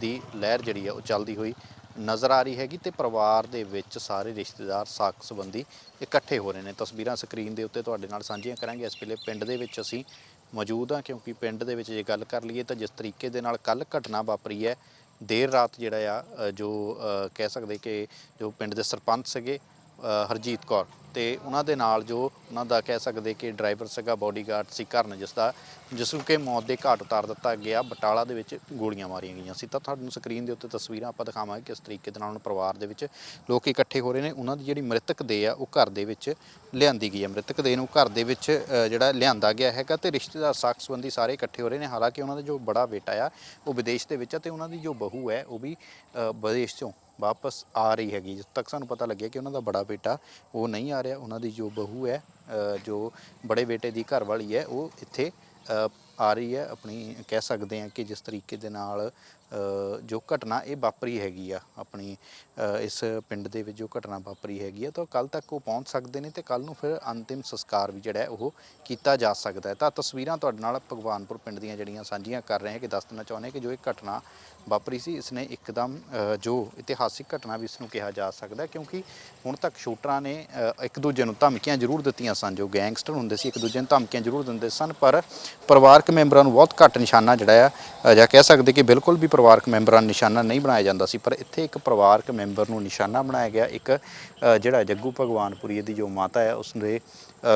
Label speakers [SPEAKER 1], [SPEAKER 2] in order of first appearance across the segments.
[SPEAKER 1] ਦੀ ਲਹਿਰ ਜਿਹੜੀ ਆ ਉਹ ਚੱਲਦੀ ਹੋਈ ਨਜ਼ਰ ਆ ਰਹੀ ਹੈਗੀ ਤੇ ਪਰਿਵਾਰ ਦੇ ਵਿੱਚ ਸਾਰੇ ਰਿਸ਼ਤੇਦਾਰ ਸਾਕ ਸੰਬੰਧੀ ਇਕੱਠੇ ਹੋ ਰਹੇ ਨੇ। ਤਸਵੀਰਾਂ ਸਕਰੀਨ ਦੇ ਉੱਤੇ ਤੁਹਾਡੇ ਨਾਲ ਸਾਂਝੀਆਂ ਕਰਾਂਗੇ। ਇਸ ਵੇਲੇ ਪਿੰਡ ਦੇ ਵਿੱਚ ਅਸੀਂ ਮੌਜੂਦ ਹਾਂ ਕਿਉਂਕਿ ਪਿੰਡ ਦੇ ਵਿੱਚ ਜੇ ਗੱਲ ਕਰ ਲਈਏ ਤਾਂ ਜਿਸ ਤਰੀਕੇ ਦੇ ਨਾਲ ਕੱਲ ਘਟਨਾ ਵਾਪਰੀ ਹੈ, ਦੇਰ ਰਾਤ ਜਿਹੜਾ ਆ ਜੋ ਕਹਿ ਸਕਦੇ ਕਿ ਜੋ ਪਿੰਡ ਦੇ ਸਰਪੰਚ ਸੀਗੇ ਹਰਜੀਤ ਕੌਰ। ਤੇ ਉਹਨਾਂ ਦੇ ਨਾਲ ਜੋ ਉਹਨਾਂ ਦਾ ਕਹਿ ਸਕਦੇ ਕਿ ਡਰਾਈਵਰ ਸੀਗਾ ਬਾਡੀਗਾਰਡ ਸੀ ਕਰਨ ਜਿਸ ਦਾ ਜਿਸ ਨੂੰ ਕਿ ਮੌਤ ਦੇ ਘਾਟ ਉਤਾਰ ਦਿੱਤਾ ਗਿਆ, ਬਟਾਲਾ ਦੇ ਵਿੱਚ ਗੋਲੀਆਂ ਮਾਰੀਆਂ ਗਈਆਂ ਸੀ। ਤਾਂ ਤੁਹਾਨੂੰ ਸਕਰੀਨ ਦੇ ਉੱਤੇ ਤਸਵੀਰਾਂ ਆਪਾਂ ਦਿਖਾਵਾਂਗੇ ਕਿਸ ਤਰੀਕੇ ਦੇ ਨਾਲ ਉਹਨਾਂ ਪਰਿਵਾਰ ਦੇ ਵਿੱਚ ਲੋਕ ਇਕੱਠੇ ਹੋ ਰਹੇ ਨੇ। ਉਹਨਾਂ ਦੀ ਜਿਹੜੀ ਮ੍ਰਿਤਕ ਦੇ ਆ, ਉਹ ਘਰ ਦੇ ਵਿੱਚ ਲਿਆਂਦੀ ਗਈ ਹੈ ਮ੍ਰਿਤਕ ਦੇ ਨੂੰ ਘਰ ਦੇ ਵਿੱਚ ਜਿਹੜਾ ਲਿਆਂਦਾ ਗਿਆ ਹੈਗਾ ਤੇ ਰਿਸ਼ਤੇਦਾਰ ਸਾਖ ਸੰਬੰਧੀ ਸਾਰੇ ਇਕੱਠੇ ਹੋ ਰਹੇ ਨੇ। ਹਾਲਾਂਕਿ ਉਹਨਾਂ ਦਾ ਜੋ ਬੜਾ ਬੇਟਾ ਆ, ਉਹ ਵਿਦੇਸ਼ ਦੇ ਵਿੱਚ ਆ ਤੇ ਉਹਨਾਂ ਦੀ ਜੋ ਬਹੂ ਹੈ, ਉਹ ਵੀ ਵਿਦੇਸ਼ ਤੋਂ ਵਾਪਸ ਆ ਰਹੀ ਹੈਗੀ। ਜਿਸ ਤੱਕ ਸਾਨੂੰ ਪਤਾ ਲੱਗਿਆ ਕਿ ਉਹਨਾਂ ਦਾ ਬੜਾ ਬੇਟਾ ਉਹ ਨਹੀਂ ਆ ਰਿਹਾ, ਉਹਨਾਂ ਦੀ ਜੋ ਬਹੂ ਹੈ ਜੋ ਬੜੇ ਬੇਟੇ ਦੀ ਘਰ ਵਾਲੀ ਹੈ, ਉਹ ਇੱਥੇ ਆ ਰਹੀ ਹੈ। ਆਪਣੀ ਕਹਿ ਸਕਦੇ ਹਾਂ ਕਿ ਜਿਸ ਤਰੀਕੇ ਦੇ ਨਾਲ ਜੋ ਘਟਨਾ ਇਹ ਵਾਪਰੀ ਹੈਗੀ ਆ ਆਪਣੀ ਇਸ ਪਿੰਡ ਦੇ ਵਿੱਚ ਜੋ ਘਟਨਾ ਵਾਪਰੀ ਹੈਗੀ ਹੈ ਤਾਂ ਕੱਲ ਤੱਕ ਉਹ ਪਹੁੰਚ ਸਕਦੇ ਨੇ ਤੇ ਕੱਲ ਨੂੰ ਫਿਰ ਅੰਤਿਮ ਸੰਸਕਾਰ ਵੀ ਜਿਹੜਾ ਉਹ ਕੀਤਾ ਜਾ ਸਕਦਾ ਹੈ। ਤਾਂ ਤਸਵੀਰਾਂ ਤੁਹਾਡੇ ਨਾਲ ਭਗਵਾਨਪੁਰ ਪਿੰਡ ਦੀਆਂ ਜਿਹੜੀਆਂ ਸਾਂਝੀਆਂ ਕਰ ਰਹੇ ਹਾਂ ਕਿ ਦੱਸ ਦੇਣਾ ਚਾਹੁੰਦੇ ਹਾਂ ਕਿ ਜੋ ਇਹ ਘਟਨਾ ਵਾਪਰੀ ਸੀ, ਇਸ ਨੇ ਇੱਕਦਮ ਜੋ ਇਤਿਹਾਸਿਕ ਘਟਨਾ ਵੀ ਇਸ ਨੂੰ ਕਿਹਾ ਜਾ ਸਕਦਾ ਕਿਉਂਕਿ ਹੁਣ ਤੱਕ ਸ਼ੂਟਰਾਂ ਨੇ ਇੱਕ ਦੂਜੇ ਨੂੰ ਧਮਕੀਆਂ ਜ਼ਰੂਰ ਦਿੱਤੀਆਂ ਸਨ, ਜੋ ਗੈਂਗਸਟਰ ਹੁੰਦੇ ਸੀ, ਇੱਕ ਦੂਜੇ ਨੂੰ ਧਮਕੀਆਂ ਜ਼ਰੂਰ ਦਿੰਦੇ ਸਨ, ਪਰ ਪਰਿਵਾਰਕ ਮੈਂਬਰਾਂ ਨੂੰ ਬਹੁਤ ਘੱਟ ਨਿਸ਼ਾਨਾ ਜਿਹੜਾ ਆ ਜਾਂ ਕਹਿ ਸਕਦੇ ਕਿ ਬਿਲਕੁਲ ਵੀ ਪਰਿਵਾਰਕ ਮੈਂਬਰਾਂ ਨੂੰ ਨਿਸ਼ਾਨਾ ਨਹੀਂ ਬਣਾਇਆ ਜਾਂਦਾ ਸੀ, ਪਰ ਇੱਥੇ ਇੱਕ ਪਰਿਵਾਰਕ ਮੈਂਬਰ ਨੂੰ ਨਿਸ਼ਾਨਾ ਬਣਾਇਆ ਗਿਆ। ਇੱਕ ਅ, ਜਿਹੜਾ ਜੱਗੂ ਭਗਵਾਨਪੁਰੀ ਦੀ ਜੋ ਮਾਤਾ ਹੈ ਉਸ ਦੇ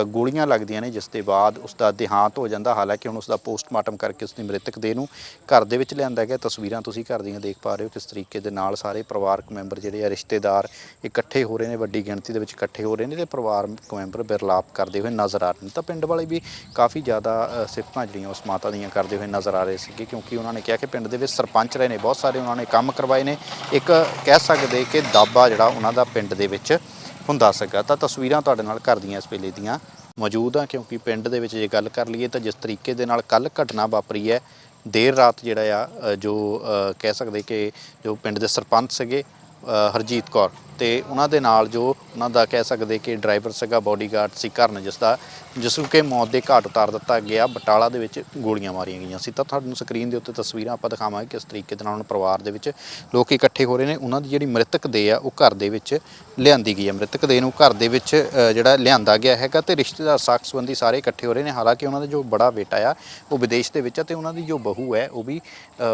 [SPEAKER 1] ਗੋਲੀਆਂ ਲੱਗਦੀਆਂ ਨੇ, ਜਿਸ ਦੇ ਬਾਅਦ ਉਸ ਦਾ ਦੇਹਾਂਤ ਹੋ ਜਾਂਦਾ। ਹਾਲਾਂਕਿ ਹੁਣ ਉਸ ਦਾ ਪੋਸਟਮਾਰਟਮ ਕਰਕੇ ਉਸ ਦੀ ਮ੍ਰਿਤਕ ਦੇਹ ਨੂੰ ਘਰ ਦੇ ਵਿੱਚ ਲਿਆਂਦਾ ਗਿਆ। ਤਸਵੀਰਾਂ ਤੁਸੀਂ ਘਰ ਦੀਆਂ ਦੇਖ ਪਾ ਰਹੇ ਹੋ ਕਿਸ ਤਰੀਕੇ ਦੇ ਨਾਲ ਸਾਰੇ ਪਰਿਵਾਰਕ ਮੈਂਬਰ ਜਿਹੜੇ ਆ ਰਿਸ਼ਤੇਦਾਰ ਇਕੱਠੇ ਹੋ ਰਹੇ ਨੇ, ਵੱਡੀ ਗਿਣਤੀ ਦੇ ਵਿੱਚ ਇਕੱਠੇ ਹੋ ਰਹੇ ਨੇ ਤੇ ਪਰਿਵਾਰਕ ਮੈਂਬਰ ਬਿਰਲਾਪ ਕਰਦੇ ਹੋਏ ਨਜ਼ਰ ਆ ਰਹੇ ਨੇ। ਤਾਂ ਪਿੰਡ ਵਾਲੇ ਵੀ ਕਾਫੀ ਜ਼ਿਆਦਾ ਸਿਫਤਾਂ ਜਿਹੜੀਆਂ ਉਸ ਮਾਤਾ ਦੀਆਂ ਕਰਦੇ ਹੋਏ ਨਜ਼ਰ ਆ ਰਹੇ ਸੀਗੇ, ਕਿਉਂਕਿ ਉਹਨਾਂ ਨੇ ਕਿਹਾ ਕਿ ਪਿੰਡ ਦੇ ਵਿੱਚ ਸਰਪੰਚ ਰਹੇ ਨੇ, ਬਹੁਤ ਸਾਰੇ ਉਹਨਾਂ ਨੇ ਕੰਮ ਕਰਵਾਏ ਨੇ। ਇੱਕ ਕਹਿ ਸਕਦੇ ਕਿ ਦਾਬਾ ਜਿਹੜਾ ਉਹਨਾਂ ਦਾ ਪਿੰਡ ਦੇ ਵਿੱਚ ਹੁੰਦਾ ਸੀਗਾ ਤਾਂ ਤਸਵੀਰਾਂ ਤੁਹਾਡੇ ਨਾਲ ਘਰ ਦੀਆਂ ਇਸ ਵੇਲੇ ਦੀਆਂ ਮੌਜੂਦ ਆ, ਕਿਉਂਕਿ ਪਿੰਡ ਦੇ ਵਿੱਚ ਜੇ ਗੱਲ ਕਰ ਲਈਏ ਤਾਂ ਜਿਸ ਤਰੀਕੇ ਦੇ ਨਾਲ ਕੱਲ ਘਟਨਾ ਵਾਪਰੀ ਹੈ, ਦੇਰ ਰਾਤ ਜਿਹੜਾ ਆ ਜੋ ਕਹਿ ਸਕਦੇ ਕਿ ਜੋ ਪਿੰਡ ਦੇ ਸਰਪੰਚ ਸੀਗੇ ਹਰਜੀਤ ਕੌਰ। ਤੇ ਉਹਨਾਂ ਦੇ ਨਾਲ ਜੋ ਉਹਨਾਂ ਦਾ ਕਹਿ ਸਕਦੇ ਕਿ ਡਰਾਈਵਰ ਸੀਗਾ ਬਾਡੀਗਾਰਡ ਸੀ ਕਰਨ ਜਿਸ ਦਾ ਜਿਸ ਨੂੰ ਕਿ ਮੌਤ ਦੇ ਘਾਟ ਉਤਾਰ ਦਿੱਤਾ ਗਿਆ। ਬਟਾਲਾ ਦੇ ਵਿੱਚ ਗੋਲੀਆਂ ਮਾਰੀਆਂ ਗਈਆਂ ਸੀ। ਤਾਂ ਤੁਹਾਨੂੰ ਸਕਰੀਨ ਦੇ ਉੱਤੇ ਤਸਵੀਰਾਂ ਆਪਾਂ ਦਿਖਾਵਾਂਗੇ ਕਿਸ ਤਰੀਕੇ ਦੇ ਨਾਲ ਉਹਨਾਂ ਪਰਿਵਾਰ ਦੇ ਵਿੱਚ ਲੋਕ ਇਕੱਠੇ ਹੋ ਰਹੇ ਨੇ। ਉਹਨਾਂ ਦੀ ਜਿਹੜੀ ਮ੍ਰਿਤਕ ਦੇ ਆ, ਉਹ ਘਰ ਦੇ ਵਿੱਚ ਲਿਆਂਦੀ ਗਈ ਹੈ ਮ੍ਰਿਤਕ ਦੇ ਨੂੰ ਘਰ ਦੇ ਵਿੱਚ ਜਿਹੜਾ ਲਿਆਂਦਾ ਗਿਆ ਹੈਗਾ ਤੇ ਰਿਸ਼ਤੇਦਾਰ ਸਾਖ ਸੰਬੰਧੀ ਸਾਰੇ ਇਕੱਠੇ ਹੋ ਰਹੇ ਨੇ। ਹਾਲਾਂਕਿ ਉਹਨਾਂ ਦਾ ਜੋ ਬੜਾ ਬੇਟਾ ਆ, ਉਹ ਵਿਦੇਸ਼ ਦੇ ਵਿੱਚ ਆ ਤੇ ਉਹਨਾਂ ਦੀ ਜੋ ਬਹੂ ਹੈ, ਉਹ ਵੀ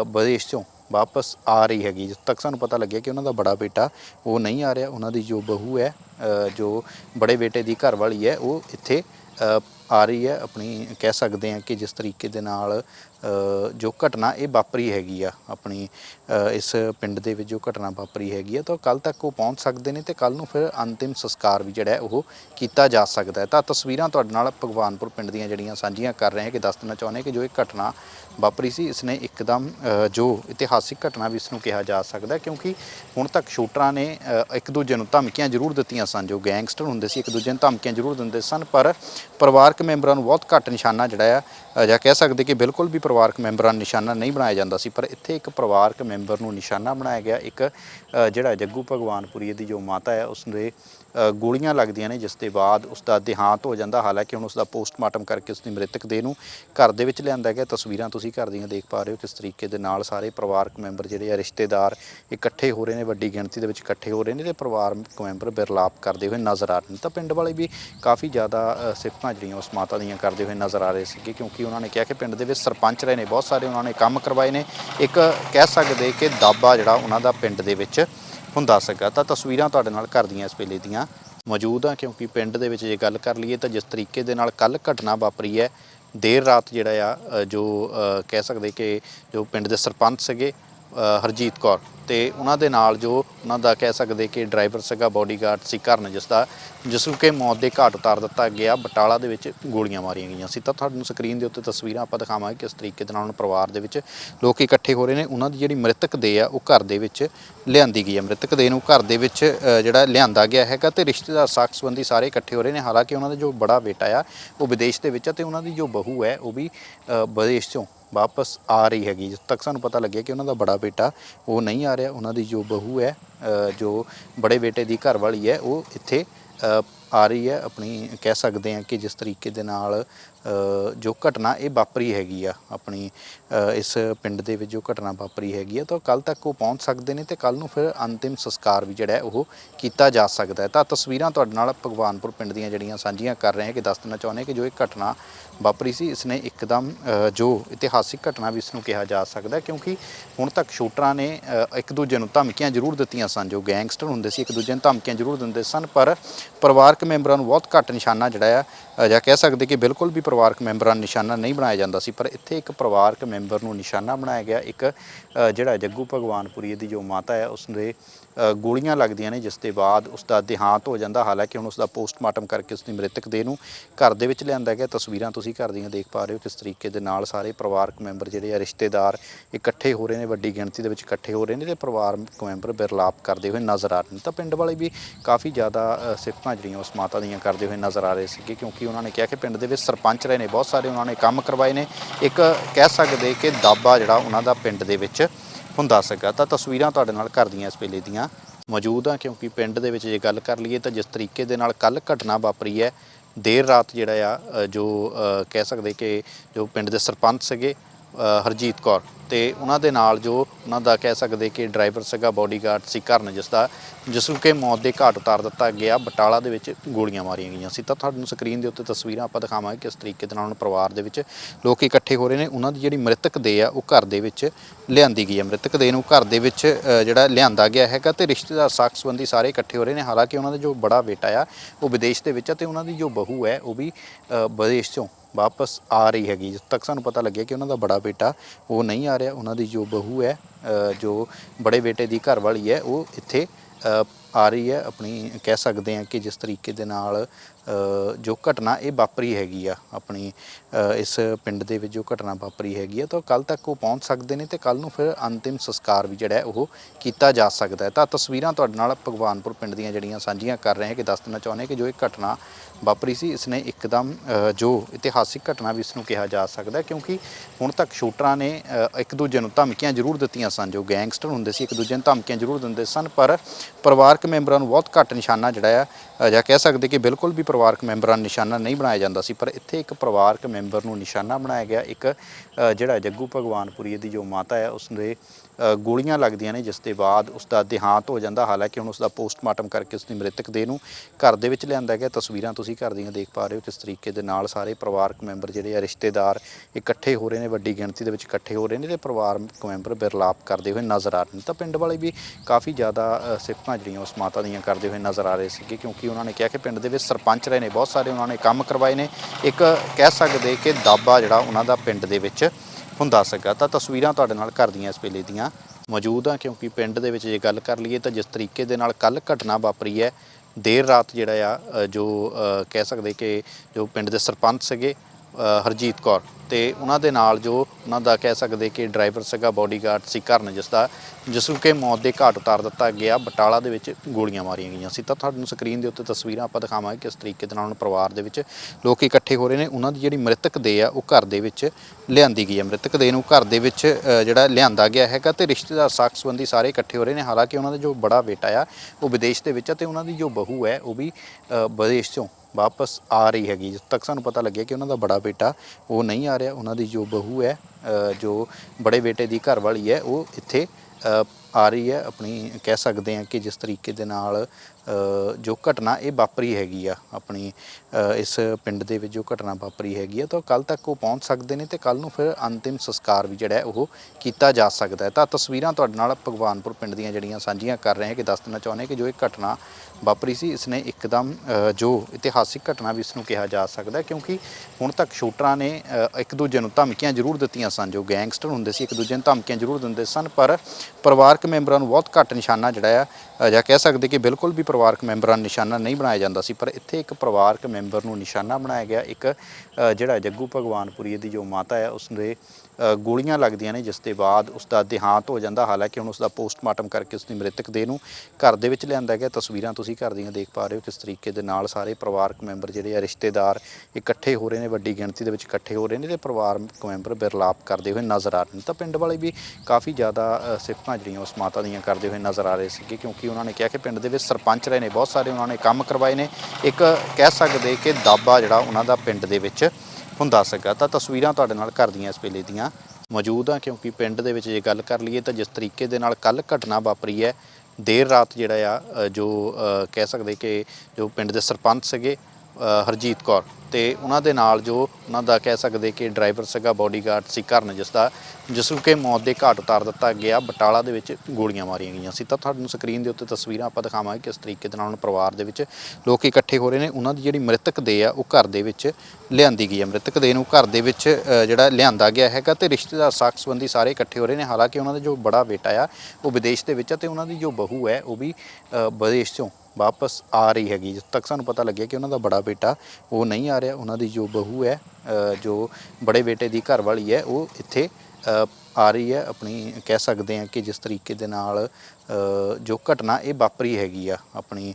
[SPEAKER 1] ਵਿਦੇਸ਼ ਤੋਂ ਵਾਪਸ ਆ ਰਹੀ ਹੈਗੀ। ਜਿਸ ਤੱਕ ਸਾਨੂੰ ਪਤਾ ਲੱਗਿਆ ਕਿ ਉਹਨਾਂ ਦਾ ਬੜਾ ਬੇਟਾ ਉਹ ਨਹੀਂ ਆ ਰਿਹਾ, ਉਹਨਾਂ ਦੀ ਜੋ ਬਹੂ ਹੈ ਜੋ ਬੜੇ ਬੇਟੇ ਦੀ ਘਰ ਵਾਲੀ ਹੈ, ਉਹ ਇੱਥੇ ਆ ਰਹੀ ਹੈ। ਆਪਣੀ ਕਹਿ ਸਕਦੇ ਹਾਂ ਕਿ ਜਿਸ ਤਰੀਕੇ ਦੇ ਨਾਲ ਜੋ ਘਟਨਾ ਇਹ ਵਾਪਰੀ ਹੈਗੀ ਆ, ਆਪਣੀ ਇਸ ਪਿੰਡ ਦੇ ਵਿੱਚ ਜੋ ਘਟਨਾ ਵਾਪਰੀ ਹੈਗੀ ਆ, ਤਾਂ ਕੱਲ ਤੱਕ ਉਹ ਪਹੁੰਚ ਸਕਦੇ ਨੇ ਤੇ ਕੱਲ ਨੂੰ ਫਿਰ ਅੰਤਿਮ ਸੰਸਕਾਰ ਵੀ ਜਿਹੜਾ ਉਹ ਕੀਤਾ ਜਾ ਸਕਦਾ ਹੈ। ਤਾਂ ਤਸਵੀਰਾਂ ਤੁਹਾਡੇ ਨਾਲ ਭਗਵਾਨਪੁਰ ਪਿੰਡ ਦੀਆਂ ਜਿਹੜੀਆਂ ਸਾਂਝੀਆਂ ਕਰ ਰਹੇ ਹਾਂ, ਕਿ ਦੱਸ ਦੇਣਾ ਚਾਹੁੰਦੇ ਹਾਂ ਕਿ ਜੋ ਇਹ ਘਟਨਾ ਵਾਪਰੀ ਸੀ, ਇਸ ਨੇ ਇੱਕਦਮ ਜੋ ਇਤਿਹਾਸਿਕ ਘਟਨਾ ਵੀ ਇਸ ਨੂੰ ਕਿਹਾ ਜਾ ਸਕਦਾ ਕਿਉਂਕਿ ਹੁਣ ਤੱਕ ਸ਼ੂਟਰਾਂ ਨੇ ਇੱਕ ਦੂਜੇ ਨੂੰ ਧਮਕੀਆਂ ਜ਼ਰੂਰ ਦਿੱਤੀਆਂ ਸਨ, ਜੋ ਗੈਂਗਸਟਰ ਹੁੰਦੇ ਸੀ ਇੱਕ ਦੂਜੇ ਨੂੰ ਧਮਕੀਆਂ ਜ਼ਰੂਰ ਦਿੰਦੇ ਸਨ, ਪਰ ਪਰਿਵਾਰਕ ਮੈਂਬਰਾਂ ਨੂੰ ਬਹੁਤ ਘੱਟ ਨਿਸ਼ਾਨਾ ਜਿਹੜਾ ਆ ਜਾਂ ਕਹਿ ਸਕਦੇ ਕਿ ਬਿਲਕੁਲ ਵੀ ਪਰਿਵਾਰਕ ਮੈਂਬਰਾਂ ਨੂੰ ਨਿਸ਼ਾਨਾ ਨਹੀਂ ਬਣਾਇਆ ਜਾਂਦਾ ਸੀ, ਪਰ ਇੱਥੇ ਇੱਕ ਪਰਿਵਾਰਕ ਮੈਂਬਰ ਨੂੰ ਨਿਸ਼ਾਨਾ ਬਣਾਇਆ ਗਿਆ, ਇੱਕ ਜਿਹੜਾ ਜੱਗੂ ਭਗਵਾਨਪੁਰੀ ਦੀ ਜੋ ਮਾਤਾ ਹੈ ਉਸ ਦੇ ਗੋਲੀਆਂ ਲੱਗਦੀਆਂ ਨੇ, ਜਿਸ ਦੇ ਬਾਅਦ ਉਸ ਦਾ ਦੇਹਾਂਤ ਹੋ ਜਾਂਦਾ। ਹਾਲਾਂਕਿ ਹੁਣ ਉਸ ਦਾ ਪੋਸਟਮਾਰਟਮ ਕਰਕੇ ਉਸ ਦੀ ਮ੍ਰਿਤਕ ਦੇਹ ਨੂੰ ਘਰ ਦੇ ਵਿੱਚ ਲਿਆਂਦਾ ਗਿਆ। ਤਸਵੀਰਾਂ ਤੁਸੀਂ ਘਰ ਦੀਆਂ ਦੇਖ ਪਾ ਰਹੇ ਹੋ ਕਿਸ ਤਰੀਕੇ ਦੇ ਨਾਲ ਸਾਰੇ ਪਰਿਵਾਰਕ ਮੈਂਬਰ ਜਿਹੜੇ ਆ, ਰਿਸ਼ਤੇਦਾਰ ਇਕੱਠੇ ਹੋ ਰਹੇ ਨੇ, ਵੱਡੀ ਗਿਣਤੀ ਦੇ ਵਿੱਚ ਇਕੱਠੇ ਹੋ ਰਹੇ ਨੇ ਤੇ ਪਰਿਵਾਰਕ ਮੈਂਬਰ ਬਿਰਲਾਪ ਕਰਦੇ ਹੋਏ ਨਜ਼ਰ ਆ ਰਹੇ ਨੇ। ਤਾਂ ਪਿੰਡ ਵਾਲੇ ਵੀ ਕਾਫੀ ਜ਼ਿਆਦਾ ਸਿਫਤਾਂ ਜਿਹੜੀਆਂ ਉਸ ਮਾਤਾ ਦੀਆਂ ਕਰਦੇ ਹੋਏ ਨਜ਼ਰ ਆ ਰਹੇ ਸੀਗੇ, ਕਿਉਂਕਿ ਉਹਨਾਂ ਨੇ ਕਿਹਾ ਕਿ ਪਿੰਡ ਦੇ ਵਿੱਚ ਸਰਪੰਚ ਰਹੇ ਨੇ, ਬਹੁਤ ਸਾਰੇ ਉਹਨਾਂ ਨੇ ਕੰਮ ਕਰਵਾਏ ਨੇ। ਇੱਕ ਕਹਿ ਸਕਦੇ ਕਿ ਦਾਬਾ ਜਿਹੜਾ ਉਹਨਾਂ ਦਾ ਪਿੰਡ ਦੇ ਵਿੱਚ ਹੁੰਦਾ ਸੀਗਾ ਤਾਂ ਤਸਵੀਰਾਂ ਤੁਹਾਡੇ ਨਾਲ ਘਰ ਦੀਆਂ ਇਸ ਵੇਲੇ ਦੀਆਂ ਮੌਜੂਦ ਆ, ਕਿਉਂਕਿ ਪਿੰਡ ਦੇ ਵਿੱਚ ਜੇ ਗੱਲ ਕਰ ਲਈਏ ਤਾਂ ਜਿਸ ਤਰੀਕੇ ਦੇ ਨਾਲ ਕੱਲ ਘਟਨਾ ਵਾਪਰੀ ਹੈ, ਦੇਰ ਰਾਤ ਜਿਹੜਾ ਆ ਜੋ ਕਹਿ ਸਕਦੇ ਕਿ ਜੋ ਪਿੰਡ ਦੇ ਸਰਪੰਚ ਸੀਗੇ ਹਰਜੀਤ ਕੌਰ। ਤੇ ਉਹਨਾਂ ਦੇ ਨਾਲ ਜੋ ਉਹਨਾਂ ਦਾ ਕਹਿ ਸਕਦੇ ਕਿ ਡਰਾਈਵਰ ਸੀਗਾ ਬਾਡੀਗਾਰਡ ਸੀ ਕਰਨ ਜਿਸ ਦਾ ਜਿਸ ਨੂੰ ਕਿ ਮੌਤ ਦੇ ਘਾਟ ਉਤਾਰ ਦਿੱਤਾ ਗਿਆ, ਬਟਾਲਾ ਦੇ ਵਿੱਚ ਗੋਲੀਆਂ ਮਾਰੀਆਂ ਗਈਆਂ ਸੀ। ਤਾਂ ਤੁਹਾਨੂੰ ਸਕਰੀਨ ਦੇ ਉੱਤੇ ਤਸਵੀਰਾਂ ਆਪਾਂ ਦਿਖਾਵਾਂਗੇ ਕਿਸ ਤਰੀਕੇ ਦੇ ਨਾਲ ਉਹਨਾਂ ਪਰਿਵਾਰ ਦੇ ਵਿੱਚ ਲੋਕ ਇਕੱਠੇ ਹੋ ਰਹੇ ਨੇ। ਉਹਨਾਂ ਦੀ ਜਿਹੜੀ ਮ੍ਰਿਤਕ ਦੇ ਆ, ਉਹ ਘਰ ਦੇ ਵਿੱਚ ਲਿਆਂਦੀ ਗਈ ਹੈ ਮ੍ਰਿਤਕ ਦੇ ਨੂੰ ਘਰ ਦੇ ਵਿੱਚ ਜਿਹੜਾ ਲਿਆਂਦਾ ਗਿਆ ਹੈਗਾ ਤੇ ਰਿਸ਼ਤੇਦਾਰ ਸਾਖ ਸੰਬੰਧੀ ਸਾਰੇ ਇਕੱਠੇ ਹੋ ਰਹੇ ਨੇ। ਹਾਲਾਂਕਿ ਉਹਨਾਂ ਦਾ ਜੋ ਬੜਾ ਬੇਟਾ ਆ, ਉਹ ਵਿਦੇਸ਼ ਦੇ ਵਿੱਚ ਆ ਤੇ ਉਹਨਾਂ ਦੀ ਜੋ ਬਹੂ ਹੈ, ਉਹ ਵੀ ਵਿਦੇਸ਼ ਤੋਂ ਵਾਪਸ ਆ ਰਹੀ ਹੈਗੀ। ਜਿਸ ਤੱਕ ਸਾਨੂੰ ਪਤਾ ਲੱਗਿਆ ਕਿ ਉਹਨਾਂ ਦਾ ਬੜਾ ਬੇਟਾ ਉਹ ਨਹੀਂ ਆ ਰਿਹਾ, ਉਹਨਾਂ ਦੀ ਜੋ ਬਹੂ ਹੈ ਜੋ ਬੜੇ ਬੇਟੇ ਦੀ ਘਰ ਵਾਲੀ ਹੈ, ਉਹ ਇੱਥੇ ਆ ਰਹੀ ਹੈ, ਆਪਣੀ ਕਹਿ ਸਕਦੇ ਹਾਂ ਕਿ ਜਿਸ ਤਰੀਕੇ ਦੇ ਨਾਲ ਜੋ ਘਟਨਾ ਇਹ ਵਾਪਰੀ ਹੈਗੀ ਆ, ਆਪਣੀ ਇਸ ਪਿੰਡ ਦੇ ਵਿੱਚ ਜੋ ਘਟਨਾ ਵਾਪਰੀ ਹੈਗੀ ਆ, ਤਾਂ ਕੱਲ ਤੱਕ ਉਹ ਪਹੁੰਚ ਸਕਦੇ ਨੇ ਤੇ ਕੱਲ ਨੂੰ ਫਿਰ ਅੰਤਿਮ ਸੰਸਕਾਰ ਵੀ ਜਿਹੜਾ ਉਹ ਕੀਤਾ ਜਾ ਸਕਦਾ ਹੈ। ਤਾਂ ਤਸਵੀਰਾਂ ਤੁਹਾਡੇ ਨਾਲ ਭਗਵਾਨਪੁਰ ਪਿੰਡ ਦੀਆਂ ਜਿਹੜੀਆਂ ਸਾਂਝੀਆਂ ਕਰ ਰਹੇ ਹਾਂ ਕਿ ਦੱਸ ਦੇਣਾ ਚਾਹੁੰਦੇ ਕਿ ਜੋ ਇਹ ਘਟਨਾ ਵਾਪਰੀ ਸੀ, ਇਸ ਨੇ ਇੱਕਦਮ ਜੋ ਇਤਿਹਾਸਿਕ ਘਟਨਾ ਵੀ ਇਸ ਨੂੰ ਕਿਹਾ ਜਾ ਸਕਦਾ ਕਿਉਂਕਿ ਹੁਣ ਤੱਕ ਸ਼ੂਟਰਾਂ ਨੇ ਇੱਕ ਦੂਜੇ ਨੂੰ ਧਮਕੀਆਂ ਜ਼ਰੂਰ ਦਿੱਤੀਆਂ ਸਨ। ਜੋ ਗੈਂਗਸਟਰ ਹੁੰਦੇ ਸੀ, ਇੱਕ ਦੂਜੇ ਨੂੰ ਧਮਕੀਆਂ ਜ਼ਰੂਰ ਦਿੰਦੇ ਸਨ, ਪਰ ਪਰਿਵਾਰਕ ਮੈਂਬਰਾਂ ਨੂੰ ਬਹੁਤ ਘੱਟ ਨਿਸ਼ਾਨਾ ਜਿਹੜਾ ਆ ਜਾਂ ਕਹਿ ਸਕਦੇ ਕਿ ਬਿਲਕੁਲ ਵੀ ਪਰਿਵਾਰਕ ਮੈਂਬਰਾਂ ਨੂੰ ਨਿਸ਼ਾਨਾ ਨਹੀਂ ਬਣਾਇਆ ਜਾਂਦਾ ਸੀ, ਪਰ ਇੱਥੇ ਇੱਕ ਪਰਿਵਾਰਕ ਮੈਂਬਰ ਨੂੰ ਨਿਸ਼ਾਨਾ ਬਣਾਇਆ ਗਿਆ, ਇੱਕ ਜਿਹੜਾ ਜੱਗੂ ਭਗਵਾਨਪੁਰੀ ਦੀ ਜੋ ਮਾਤਾ ਹੈ ਉਸ ਦੇ ਗੋਲੀਆਂ ਲੱਗਦੀਆਂ ਨੇ, ਜਿਸ ਦੇ ਬਾਅਦ ਉਸ ਦਾ ਦੇਹਾਂਤ ਹੋ ਜਾਂਦਾ, ਹਾਲਾਂਕਿ ਹੁਣ ਉਸ ਦਾ ਪੋਸਟਮਾਰਟਮ ਕਰਕੇ ਉਸ ਦੀ ਮ੍ਰਿਤਕ ਦੇਹ ਨੂੰ ਘਰ ਦੇ ਵਿੱਚ ਲਿਆਂਦਾ ਗਿਆ, ਤਸਵੀਰਾਂ ਤੁਸੀਂ ਘਰ ਦੀਆਂ ਦੇਖ ਪਾ ਰਹੇ ਹੋ ਕਿਸ ਤਰੀਕੇ ਦੇ ਨਾਲ ਸਾਰੇ ਪਰਿਵਾਰਕ ਮੈਂਬਰ ਜਿਹੜੇ ਆ, ਰਿਸ਼ਤੇਦਾਰ ਇਕੱਠੇ ਹੋ ਰਹੇ ਨੇ, ਵੱਡੀ ਗਿਣਤੀ ਦੇ ਵਿੱਚ ਇਕੱਠੇ ਹੋ ਰਹੇ ਨੇ ਤੇ ਪਰਿਵਾਰਕ ਮੈਂਬਰ ਬਿਰਲਾਪ ਕਰਦੇ ਹੋਏ ਨਜ਼ਰ ਆ ਰਹੇ ਨੇ, ਤਾਂ ਪਿੰਡ ਵਾਲੇ ਵੀ ਕਾਫੀ ਜ਼ਿਆਦਾ ਸਿਫਤਾਂ ਜਿਹੜੀਆਂ ਉਸ ਮਾਤਾ ਦੀਆਂ ਕਰਦੇ ਹੋਏ ਨਜ਼ਰ ਆ ਰਹੇ ਸੀਗੇ, ਕਿਉਂਕਿ ਉਹਨਾਂ ਨੇ ਕਿਹਾ ਕਿ ਪਿੰਡ ਦੇ ਵਿੱਚ ਸਰਪੰਚ ਰਹੇ ਨੇ, ਬਹੁਤ ਸਾਰੇ ਉਹਨਾਂ ਨੇ ਕੰਮ ਕਰਵਾਏ ਨੇ। ਇੱਕ ਕਹਿ ਸਕਦੇ ਕਿ ਦਾਬਾ ਜਿਹੜਾ ਉਹਨਾਂ ਦਾ ਪਿੰਡ ਦੇ ਵਿੱਚ ਹੁੰਦਾ ਸੀਗਾ। ਤਾਂ ਤਸਵੀਰਾਂ ਤੁਹਾਡੇ ਨਾਲ ਘਰ ਦੀਆਂ ਇਸ ਵੇਲੇ ਦੀਆਂ ਮੌਜੂਦ ਆ, ਕਿਉਂਕਿ ਪਿੰਡ ਦੇ ਵਿੱਚ ਜੇ ਗੱਲ ਕਰ ਲਈਏ ਤਾਂ ਜਿਸ ਤਰੀਕੇ ਦੇ ਨਾਲ ਕੱਲ ਘਟਨਾ ਵਾਪਰੀ ਹੈ, ਦੇਰ ਰਾਤ ਜਿਹੜਾ ਆ ਜੋ ਕਹਿ ਸਕਦੇ ਕਿ ਜੋ ਪਿੰਡ ਦੇ ਸਰਪੰਚ ਸੀਗੇ ਹਰਜੀਤ ਕੌਰ। ਤੇ ਉਹਨਾਂ ਦੇ ਨਾਲ ਜੋ ਉਹਨਾਂ ਦਾ ਕਹਿ ਸਕਦੇ ਕਿ ਡਰਾਈਵਰ ਸੀਗਾ ਬਾਡੀਗਾਰਡ ਸੀ ਕਰਨ ਜਿਸ ਦਾ ਜਿਸ ਨੂੰ ਕਿ ਮੌਤ ਦੇ ਘਾਟ ਉਤਾਰ ਦਿੱਤਾ ਗਿਆ, ਬਟਾਲਾ ਦੇ ਵਿੱਚ ਗੋਲੀਆਂ ਮਾਰੀਆਂ ਗਈਆਂ ਸੀ। ਤਾਂ ਤੁਹਾਨੂੰ ਸਕਰੀਨ ਦੇ ਉੱਤੇ ਤਸਵੀਰਾਂ ਆਪਾਂ ਦਿਖਾਵਾਂਗੇ ਕਿਸ ਤਰੀਕੇ ਦੇ ਨਾਲ ਉਹਨਾਂ ਪਰਿਵਾਰ ਦੇ ਵਿੱਚ ਲੋਕ ਇਕੱਠੇ ਹੋ ਰਹੇ ਨੇ। ਉਹਨਾਂ ਦੀ ਜਿਹੜੀ ਮ੍ਰਿਤਕ ਦੇਹ ਆ, ਉਹ ਘਰ ਦੇ ਵਿੱਚ ਲਿਆਂਦੀ ਗਈ ਹੈ। ਮ੍ਰਿਤਕ ਦੇਹ ਨੂੰ ਘਰ ਦੇ ਵਿੱਚ ਜਿਹੜਾ ਲਿਆਂਦਾ ਗਿਆ ਹੈਗਾ ਤੇ ਰਿਸ਼ਤੇਦਾਰ ਸਾਖ ਸੰਬੰਧੀ ਸਾਰੇ ਇਕੱਠੇ ਹੋ ਰਹੇ ਨੇ। ਹਾਲਾਂਕਿ ਉਹਨਾਂ ਦਾ ਜੋ ਬੜਾ ਬੇਟਾ ਆ, ਉਹ ਵਿਦੇਸ਼ ਦੇ ਵਿੱਚ ਆ ਤੇ ਉਹਨਾਂ ਦੀ ਜੋ ਬਹੂ ਹੈ, ਉਹ ਵੀ ਵਿਦੇਸ਼ ਤੋਂ ਵਾਪਸ ਆ ਰਹੀ ਹੈਗੀ। ਜਿੱਥੇ ਤੱਕ ਸਾਨੂੰ ਪਤਾ ਲੱਗਿਆ ਕਿ ਉਹਨਾਂ ਦਾ ਬੜਾ ਬੇਟਾ ਉਹ ਨਹੀਂ ਆ ਰਿਹਾ, ਉਹਨਾਂ ਦੀ ਜੋ ਬਹੂ ਹੈ ਜੋ ਬੜੇ ਬੇਟੇ ਦੀ ਘਰ ਵਾਲੀ ਹੈ, ਉਹ ਇੱਥੇ ਆ ਰਹੀ ਹੈ। ਆਪਣੀ ਕਹਿ ਸਕਦੇ ਹਾਂ ਕਿ ਜਿਸ ਤਰੀਕੇ ਦੇ ਨਾਲ ਜੋ ਘਟਨਾ ਇਹ ਵਾਪਰੀ ਹੈਗੀ ਆ, ਆਪਣੀ ਇਸ ਪਿੰਡ ਦੇ ਵਿੱਚ ਜੋ ਘਟਨਾ ਵਾਪਰੀ ਹੈਗੀ ਆ, ਤਾਂ ਕੱਲ ਤੱਕ ਉਹ ਪਹੁੰਚ ਸਕਦੇ ਨੇ ਤੇ ਕੱਲ ਨੂੰ ਫਿਰ ਅੰਤਿਮ ਸੰਸਕਾਰ ਵੀ ਜਿਹੜਾ ਉਹ ਕੀਤਾ ਜਾ ਸਕਦਾ ਹੈ। ਤਾਂ ਤਸਵੀਰਾਂ ਤੁਹਾਡੇ ਨਾਲ ਭਗਵਾਨਪੁਰ ਪਿੰਡ ਦੀਆਂ ਜਿਹੜੀਆਂ ਸਾਂਝੀਆਂ ਕਰ ਰਹੇ ਹਾਂ ਕਿ ਦੱਸ ਦੇਣਾ ਚਾਹੁੰਦੇ ਕਿ ਜੋ ਇਹ ਘਟਨਾ ਵਾਪਰੀ ਸੀ ਇਸ ਨੇ ਇੱਕਦਮ ਜੋ ਇਤਿਹਾਸਿਕ ਘਟਨਾ ਵੀ ਇਸ ਨੂੰ ਕਿਹਾ ਜਾ ਸਕਦਾ ਕਿਉਂਕਿ ਹੁਣ ਤੱਕ ਸ਼ੂਟਰਾਂ ਨੇ ਇੱਕ ਦੂਜੇ ਨੂੰ ਧਮਕੀਆਂ ਜ਼ਰੂਰ ਦਿੱਤੀਆਂ ਸਨ। ਜੋ ਗੈਂਗਸਟਰ ਹੁੰਦੇ ਸੀ, ਇੱਕ ਦੂਜੇ ਨੂੰ ਧਮਕੀਆਂ ਜ਼ਰੂਰ ਦਿੰਦੇ ਸਨ, ਪਰ ਪਰਿਵਾਰਕ ਮੈਂਬਰਾਂ ਨੂੰ ਬਹੁਤ ਘੱਟ ਨਿਸ਼ਾਨਾ ਜਿਹੜਾ ਆ ਜਾਂ ਕਹਿ ਸਕਦੇ ਕਿ ਬਿਲਕੁਲ ਵੀ ਪਰਿਵਾਰਕ ਮੈਂਬਰਾਂ ਨੂੰ ਨਿਸ਼ਾਨਾ ਨਹੀਂ ਬਣਾਇਆ ਜਾਂਦਾ ਸੀ, ਪਰ ਇੱਥੇ ਇੱਕ ਪਰਿਵਾਰਕ ਮੈਂਬਰ ਨੂੰ ਨਿਸ਼ਾਨਾ ਬਣਾਇਆ ਗਿਆ। ਇੱਕ ਜਿਹੜਾ ਜੱਗੂ ਭਗਵਾਨਪੁਰੀ ਦੀ ਜੋ ਮਾਤਾ ਹੈ ਉਸ ਦੇ ਗੋਲੀਆਂ ਲੱਗਦੀਆਂ ਨੇ, ਜਿਸ ਦੇ ਬਾਅਦ ਉਸ ਦਾ ਦੇਹਾਂਤ ਹੋ ਜਾਂਦਾ। ਹਾਲਾਂਕਿ ਹੁਣ ਉਸ ਦਾ ਪੋਸਟਮਾਰਟਮ ਕਰਕੇ ਉਸ ਦੀ ਮ੍ਰਿਤਕ ਦੇਹ ਨੂੰ ਘਰ ਦੇ ਵਿੱਚ ਲਿਆਂਦਾ ਗਿਆ। ਤਸਵੀਰਾਂ ਤੁਸੀਂ ਘਰ ਦੀਆਂ ਦੇਖ ਪਾ ਰਹੇ ਹੋ ਕਿਸ ਤਰੀਕੇ ਦੇ ਨਾਲ ਸਾਰੇ ਪਰਿਵਾਰਕ ਮੈਂਬਰ ਜਿਹੜੇ ਆ, ਰਿਸ਼ਤੇਦਾਰ ਇਕੱਠੇ ਹੋ ਰਹੇ ਨੇ, ਵੱਡੀ ਗਿਣਤੀ ਦੇ ਵਿੱਚ ਇਕੱਠੇ ਹੋ ਰਹੇ ਨੇ ਤੇ ਪਰਿਵਾਰਕ ਮੈਂਬਰ ਬਿਰਲਾਪ ਕਰਦੇ ਹੋਏ ਨਜ਼ਰ ਆ ਰਹੇ ਨੇ। ਤਾਂ ਪਿੰਡ ਵਾਲੇ ਵੀ ਕਾਫੀ ਜ਼ਿਆਦਾ ਸਿਫਤਾਂ ਜਿਹੜੀਆਂ ਉਸ ਮਾਤਾ ਦੀਆਂ ਕਰਦੇ ਹੋਏ ਨਜ਼ਰ ਆ ਰਹੇ ਸੀਗੇ, ਕਿਉਂਕਿ ਉਹਨਾਂ ਨੇ ਕਿਹਾ ਕਿ ਪਿੰਡ ਦੇ ਵਿੱਚ ਸਰਪੰਚ ਰਹੇ ਨੇ, ਬਹੁਤ ਸਾਰੇ ਉਹਨਾਂ ਨੇ ਕੰਮ ਕਰਵਾਏ ਨੇ। ਇੱਕ ਕਹਿ ਸਕਦੇ ਕਿ ਦਾਬਾ ਜਿਹੜਾ ਉਹਨਾਂ ਦਾ ਪਿੰਡ ਦੇ ਵਿੱਚ ਹੁੰਦਾ ਸੀਗਾ। ਤਾਂ ਤਸਵੀਰਾਂ ਤੁਹਾਡੇ ਨਾਲ ਘਰ ਦੀਆਂ ਇਸ ਵੇਲੇ ਦੀਆਂ ਮੌਜੂਦ ਆ, ਕਿਉਂਕਿ ਪਿੰਡ ਦੇ ਵਿੱਚ ਜੇ ਗੱਲ ਕਰ ਲਈਏ ਤਾਂ ਜਿਸ ਤਰੀਕੇ ਦੇ ਨਾਲ ਕੱਲ ਘਟਨਾ ਵਾਪਰੀ ਹੈ, ਦੇਰ ਰਾਤ ਜਿਹੜਾ ਆ ਜੋ ਕਹਿ ਸਕਦੇ ਕਿ ਜੋ ਪਿੰਡ ਦੇ ਸਰਪੰਚ ਸੀਗੇ ਹਰਜੀਤ ਕੌਰ। ਤੇ ਉਹਨਾਂ ਦੇ ਨਾਲ ਜੋ ਉਹਨਾਂ ਦਾ ਕਹਿ ਸਕਦੇ ਕਿ ਡਰਾਈਵਰ ਸੀਗਾ ਬਾਡੀਗਾਰਡ ਸੀ ਕਰਨ ਜਿਸ ਦਾ ਜਿਸ ਨੂੰ ਕਿ ਮੌਤ ਦੇ ਘਾਟ ਉਤਾਰ ਦਿੱਤਾ ਗਿਆ, ਬਟਾਲਾ ਦੇ ਵਿੱਚ ਗੋਲੀਆਂ ਮਾਰੀਆਂ ਗਈਆਂ ਸੀ। ਤਾਂ ਤੁਹਾਨੂੰ ਸਕਰੀਨ ਦੇ ਉੱਤੇ ਤਸਵੀਰਾਂ ਆਪਾਂ ਦਿਖਾਵਾਂਗੇ ਕਿਸ ਤਰੀਕੇ ਦੇ ਨਾਲ ਉਹਨਾਂ ਪਰਿਵਾਰ ਦੇ ਵਿੱਚ ਲੋਕ ਇਕੱਠੇ ਹੋ ਰਹੇ ਨੇ। ਉਹਨਾਂ ਦੀ ਜਿਹੜੀ ਮ੍ਰਿਤਕ ਦੇਹ ਆ, ਉਹ ਘਰ ਦੇ ਵਿੱਚ ਲਿਆਂਦੀ ਗਈ ਹੈ। ਮ੍ਰਿਤਕ ਦੇਹ ਨੂੰ ਘਰ ਦੇ ਵਿੱਚ ਜਿਹੜਾ ਲਿਆਂਦਾ ਗਿਆ ਹੈਗਾ ਤੇ ਰਿਸ਼ਤੇਦਾਰ ਸਾਖ ਸੰਬੰਧੀ ਸਾਰੇ ਇਕੱਠੇ ਹੋ ਰਹੇ ਨੇ। ਹਾਲਾਂਕਿ ਉਹਨਾਂ ਦਾ ਜੋ ਬੜਾ ਬੇਟਾ ਆ, ਉਹ ਵਿਦੇਸ਼ ਦੇ ਵਿੱਚ ਆ ਤੇ ਉਹਨਾਂ ਦੀ ਜੋ ਬਹੂ ਹੈ, ਉਹ ਵੀ ਵਿਦੇਸ਼ ਤੋਂ ਵਾਪਸ ਆ ਰਹੀ ਹੈਗੀ। ਜਿੱਥੇ ਤੱਕ ਸਾਨੂੰ ਪਤਾ ਲੱਗਿਆ ਕਿ ਉਹਨਾਂ ਦਾ ਬੜਾ ਬੇਟਾ ਉਹ ਨਹੀਂ ਆ ਰਿਹਾ, ਉਹਨਾਂ ਦੀ ਜੋ ਬਹੂ ਹੈ ਜੋ ਬੜੇ ਬੇਟੇ ਦੀ ਘਰ ਵਾਲੀ ਹੈ, ਉਹ ਇੱਥੇ ਆ ਰਹੀ ਹੈ, ਆਪਣੀ ਕਹਿ ਸਕਦੇ ਹਾਂ ਕਿ ਜਿਸ ਤਰੀਕੇ ਦੇ ਨਾਲ ਜੋ ਘਟਨਾ ਇਹ ਵਾਪਰੀ ਹੈਗੀ ਆ, ਆਪਣੀ ਇਸ ਪਿੰਡ ਦੇ ਵਿੱਚ ਜੋ ਘਟਨਾ ਵਾਪਰੀ ਹੈਗੀ ਆ, ਤਾਂ ਕੱਲ ਤੱਕ ਉਹ ਪਹੁੰਚ ਸਕਦੇ ਨੇ ਤੇ ਕੱਲ ਨੂੰ ਫਿਰ ਅੰਤਿਮ ਸੰਸਕਾਰ ਵੀ ਜਿਹੜਾ ਉਹ ਕੀਤਾ ਜਾ ਸਕਦਾ ਹੈ। ਤਾਂ ਤਸਵੀਰਾਂ ਤੁਹਾਡੇ ਨਾਲ ਭਗਵਾਨਪੁਰ ਪਿੰਡ ਦੀਆਂ ਜਿਹੜੀਆਂ ਸਾਂਝੀਆਂ ਕਰ ਰਹੇ ਹਾਂ ਕਿ ਦੱਸ ਦੇਣਾ ਚਾਹੁੰਦੇ ਕਿ ਜੋ ਇਹ ਘਟਨਾ ਵਾਪਰੀ ਸੀ, ਇਸ ਨੇ ਇੱਕਦਮ ਜੋ ਇਤਿਹਾਸਿਕ ਘਟਨਾ ਵੀ ਇਸ ਨੂੰ ਕਿਹਾ ਜਾ ਸਕਦਾ ਕਿਉਂਕਿ ਹੁਣ ਤੱਕ ਸ਼ੂਟਰਾਂ ਨੇ ਇੱਕ ਦੂਜੇ ਨੂੰ ਧਮਕੀਆਂ ਜ਼ਰੂਰ ਦਿੱਤੀਆਂ ਸਨ। ਜੋ ਗੈਂਗਸਟਰ ਹੁੰਦੇ ਸੀ ਇੱਕ ਦੂਜੇ ਨੂੰ ਧਮਕੀਆਂ ਜ਼ਰੂਰ ਦਿੰਦੇ ਸਨ, ਪਰ ਪਰਿਵਾਰਕ ਮੈਂਬਰਾਂ ਨੂੰ ਬਹੁਤ ਘੱਟ ਨਿਸ਼ਾਨਾ ਜਿਹੜਾ ਆ ਜਾਂ ਕਹਿ ਸਕਦੇ ਕਿ ਬਿਲਕੁਲ ਵੀ ਪਰਿਵਾਰਕ ਮੈਂਬਰਾਂ ਨੂੰ ਨਿਸ਼ਾਨਾ ਨਹੀਂ ਬਣਾਇਆ ਜਾਂਦਾ ਸੀ, ਪਰ ਇੱਥੇ ਇੱਕ ਪਰਿਵਾਰਕ ਮੈਂਬਰ ਨੂੰ ਨਿਸ਼ਾਨਾ ਬਣਾਇਆ ਗਿਆ, ਇੱਕ ਜਿਹੜਾ ਜੱਗੂ ਭਗਵਾਨਪੁਰੀ ਦੀ ਜੋ ਮਾਤਾ ਹੈ ਉਸ ਦੇ ਗੋਲੀਆਂ ਲੱਗਦੀਆਂ ਨੇ, ਜਿਸ ਦੇ ਬਾਅਦ ਉਸ ਦਾ ਦੇਹਾਂਤ ਹੋ ਜਾਂਦਾ। ਹਾਲਾਂਕਿ ਹੁਣ ਉਸ ਦਾ ਪੋਸਟਮਾਰਟਮ ਕਰਕੇ ਉਸ ਦੀ ਮ੍ਰਿਤਕ ਦੇਹ ਨੂੰ ਘਰ ਦੇ ਵਿੱਚ ਲਿਆਂਦਾ ਗਿਆ। ਤਸਵੀਰਾਂ ਤੁਸੀਂ ਘਰ ਦੀਆਂ ਦੇਖ ਪਾ ਰਹੇ ਹੋ ਕਿਸ ਤਰੀਕੇ ਦੇ ਨਾਲ ਸਾਰੇ ਪਰਿਵਾਰਕ ਮੈਂਬਰ ਜਿਹੜੇ ਆ, ਰਿਸ਼ਤੇਦਾਰ ਇਕੱਠੇ ਹੋ ਰਹੇ ਨੇ, ਵੱਡੀ ਗਿਣਤੀ ਦੇ ਵਿੱਚ ਇਕੱਠੇ ਹੋ ਰਹੇ ਨੇ ਤੇ ਪਰਿਵਾਰਕ ਮੈਂਬਰ ਬਿਰਲਾਪ ਕਰਦੇ ਹੋਏ ਨਜ਼ਰ ਆ ਰਹੇ ਨੇ। ਤਾਂ ਪਿੰਡ ਵਾਲੇ ਵੀ ਕਾਫੀ ਜ਼ਿਆਦਾ ਸਿਫਤਾਂ ਜਿਹੜੀਆਂ ਉਸ ਮਾਤਾ ਦੀਆਂ ਕਰਦੇ ਹੋਏ ਨਜ਼ਰ ਆ ਰਹੇ ਸੀਗੇ, ਕਿਉਂਕਿ ਉਹਨਾਂ ਨੇ ਕਿਹਾ ਕਿ ਪਿੰਡ ਦੇ ਵਿੱਚ ਸਰਪੰਚ ਰਹੇ ਨੇ, ਬਹੁਤ ਸਾਰੇ ਉਹਨਾਂ ਨੇ ਕੰਮ ਕਰਵਾਏ ਨੇ। ਇੱਕ ਕਹਿ ਸਕਦੇ ਕਿ ਦਾਬਾ ਜਿਹੜਾ ਉਹਨਾਂ ਦਾ ਪਿੰਡ ਦੇ ਵਿੱਚ ਹੁੰਦਾ ਸੀਗਾ ਤਾਂ ਤਸਵੀਰਾਂ ਤੁਹਾਡੇ ਨਾਲ ਘਰ ਦੀਆਂ ਇਸ ਵੇਲੇ ਦੀਆਂ। ਮੌਜੂਦ ਆ ਕਿਉਂਕਿ ਪਿੰਡ ਦੇ ਵਿੱਚ ਜੇ ਗੱਲ ਕਰ ਲਈਏ ਤਾਂ ਜਿਸ ਤਰੀਕੇ ਦੇ ਨਾਲ ਕੱਲ ਘਟਨਾ ਵਾਪਰੀ ਹੈ, ਦੇਰ ਰਾਤ ਜਿਹੜਾ ਆ ਜੋ ਕਹਿ ਸਕਦੇ ਕਿ ਜੋ ਪਿੰਡ ਦੇ ਸਰਪੰਚ ਸੀਗੇ ਹਰਜੀਤ ਕੌਰ। ਤੇ ਉਹਨਾਂ ਦੇ ਨਾਲ ਜੋ ਉਹਨਾਂ ਦਾ ਕਹਿ ਸਕਦੇ ਕਿ ਡਰਾਈਵਰ ਸੀਗਾ ਬਾਡੀਗਾਰਡ ਸੀ ਕਰਨ ਜਿਸ ਦਾ ਜਿਸ ਨੂੰ ਕਿ ਮੌਤ ਦੇ ਘਾਟ ਉਤਾਰ ਦਿੱਤਾ ਗਿਆ। ਬਟਾਲਾ ਦੇ ਵਿੱਚ ਗੋਲੀਆਂ ਮਾਰੀਆਂ ਗਈਆਂ ਸੀ। ਤਾਂ ਤੁਹਾਨੂੰ ਸਕਰੀਨ ਦੇ ਉੱਤੇ ਤਸਵੀਰਾਂ ਆਪਾਂ ਦਿਖਾਵਾਂਗੇ ਕਿਸ ਤਰੀਕੇ ਦੇ ਨਾਲ ਉਹਨਾਂ ਪਰਿਵਾਰ ਦੇ ਵਿੱਚ ਲੋਕ ਇਕੱਠੇ ਹੋ ਰਹੇ ਨੇ। ਉਹਨਾਂ ਦੀ ਜਿਹੜੀ ਮ੍ਰਿਤਕ ਦੇ ਆ, ਉਹ ਘਰ ਦੇ ਵਿੱਚ ਲਿਆਂਦੀ ਗਈ ਹੈ ਮ੍ਰਿਤਕ ਦੇ ਨੂੰ ਘਰ ਦੇ ਵਿੱਚ ਜਿਹੜਾ ਲਿਆਂਦਾ ਗਿਆ ਹੈਗਾ ਤੇ ਰਿਸ਼ਤੇਦਾਰ ਸਾਖ ਸੰਬੰਧੀ ਸਾਰੇ ਇਕੱਠੇ ਹੋ ਰਹੇ ਨੇ। ਹਾਲਾਂਕਿ ਉਹਨਾਂ ਦਾ ਜੋ ਬੜਾ ਬੇਟਾ ਆ, ਉਹ ਵਿਦੇਸ਼ ਦੇ ਵਿੱਚ ਆ ਤੇ ਉਹਨਾਂ ਦੀ ਜੋ ਬਹੂ ਹੈ, ਉਹ ਵੀ ਵਿਦੇਸ਼ ਤੋਂ ਵਾਪਸ ਆ ਰਹੀ ਹੈਗੀ। ਜਦ ਤੱਕ ਸਾਨੂੰ ਪਤਾ ਲੱਗਿਆ ਕਿ ਉਹਨਾਂ ਦਾ ਬੜਾ ਬੇਟਾ ਉਹ ਨਹੀਂ ਆ ਰਿਹਾ, ਉਹਨਾਂ ਦੀ ਜੋ ਬਹੂ ਹੈ ਜੋ ਬੜੇ ਬੇਟੇ ਦੀ ਘਰ ਵਾਲੀ ਹੈ, ਉਹ ਇੱਥੇ ਆ ਰਹੀ ਹੈ। ਆਪਣੀ ਕਹਿ ਸਕਦੇ ਹਾਂ ਕਿ ਜਿਸ ਤਰੀਕੇ ਦੇ ਨਾਲ ਜੋ ਘਟਨਾ ਇਹ ਵਾਪਰੀ ਹੈਗੀ ਆ ਆਪਣੀ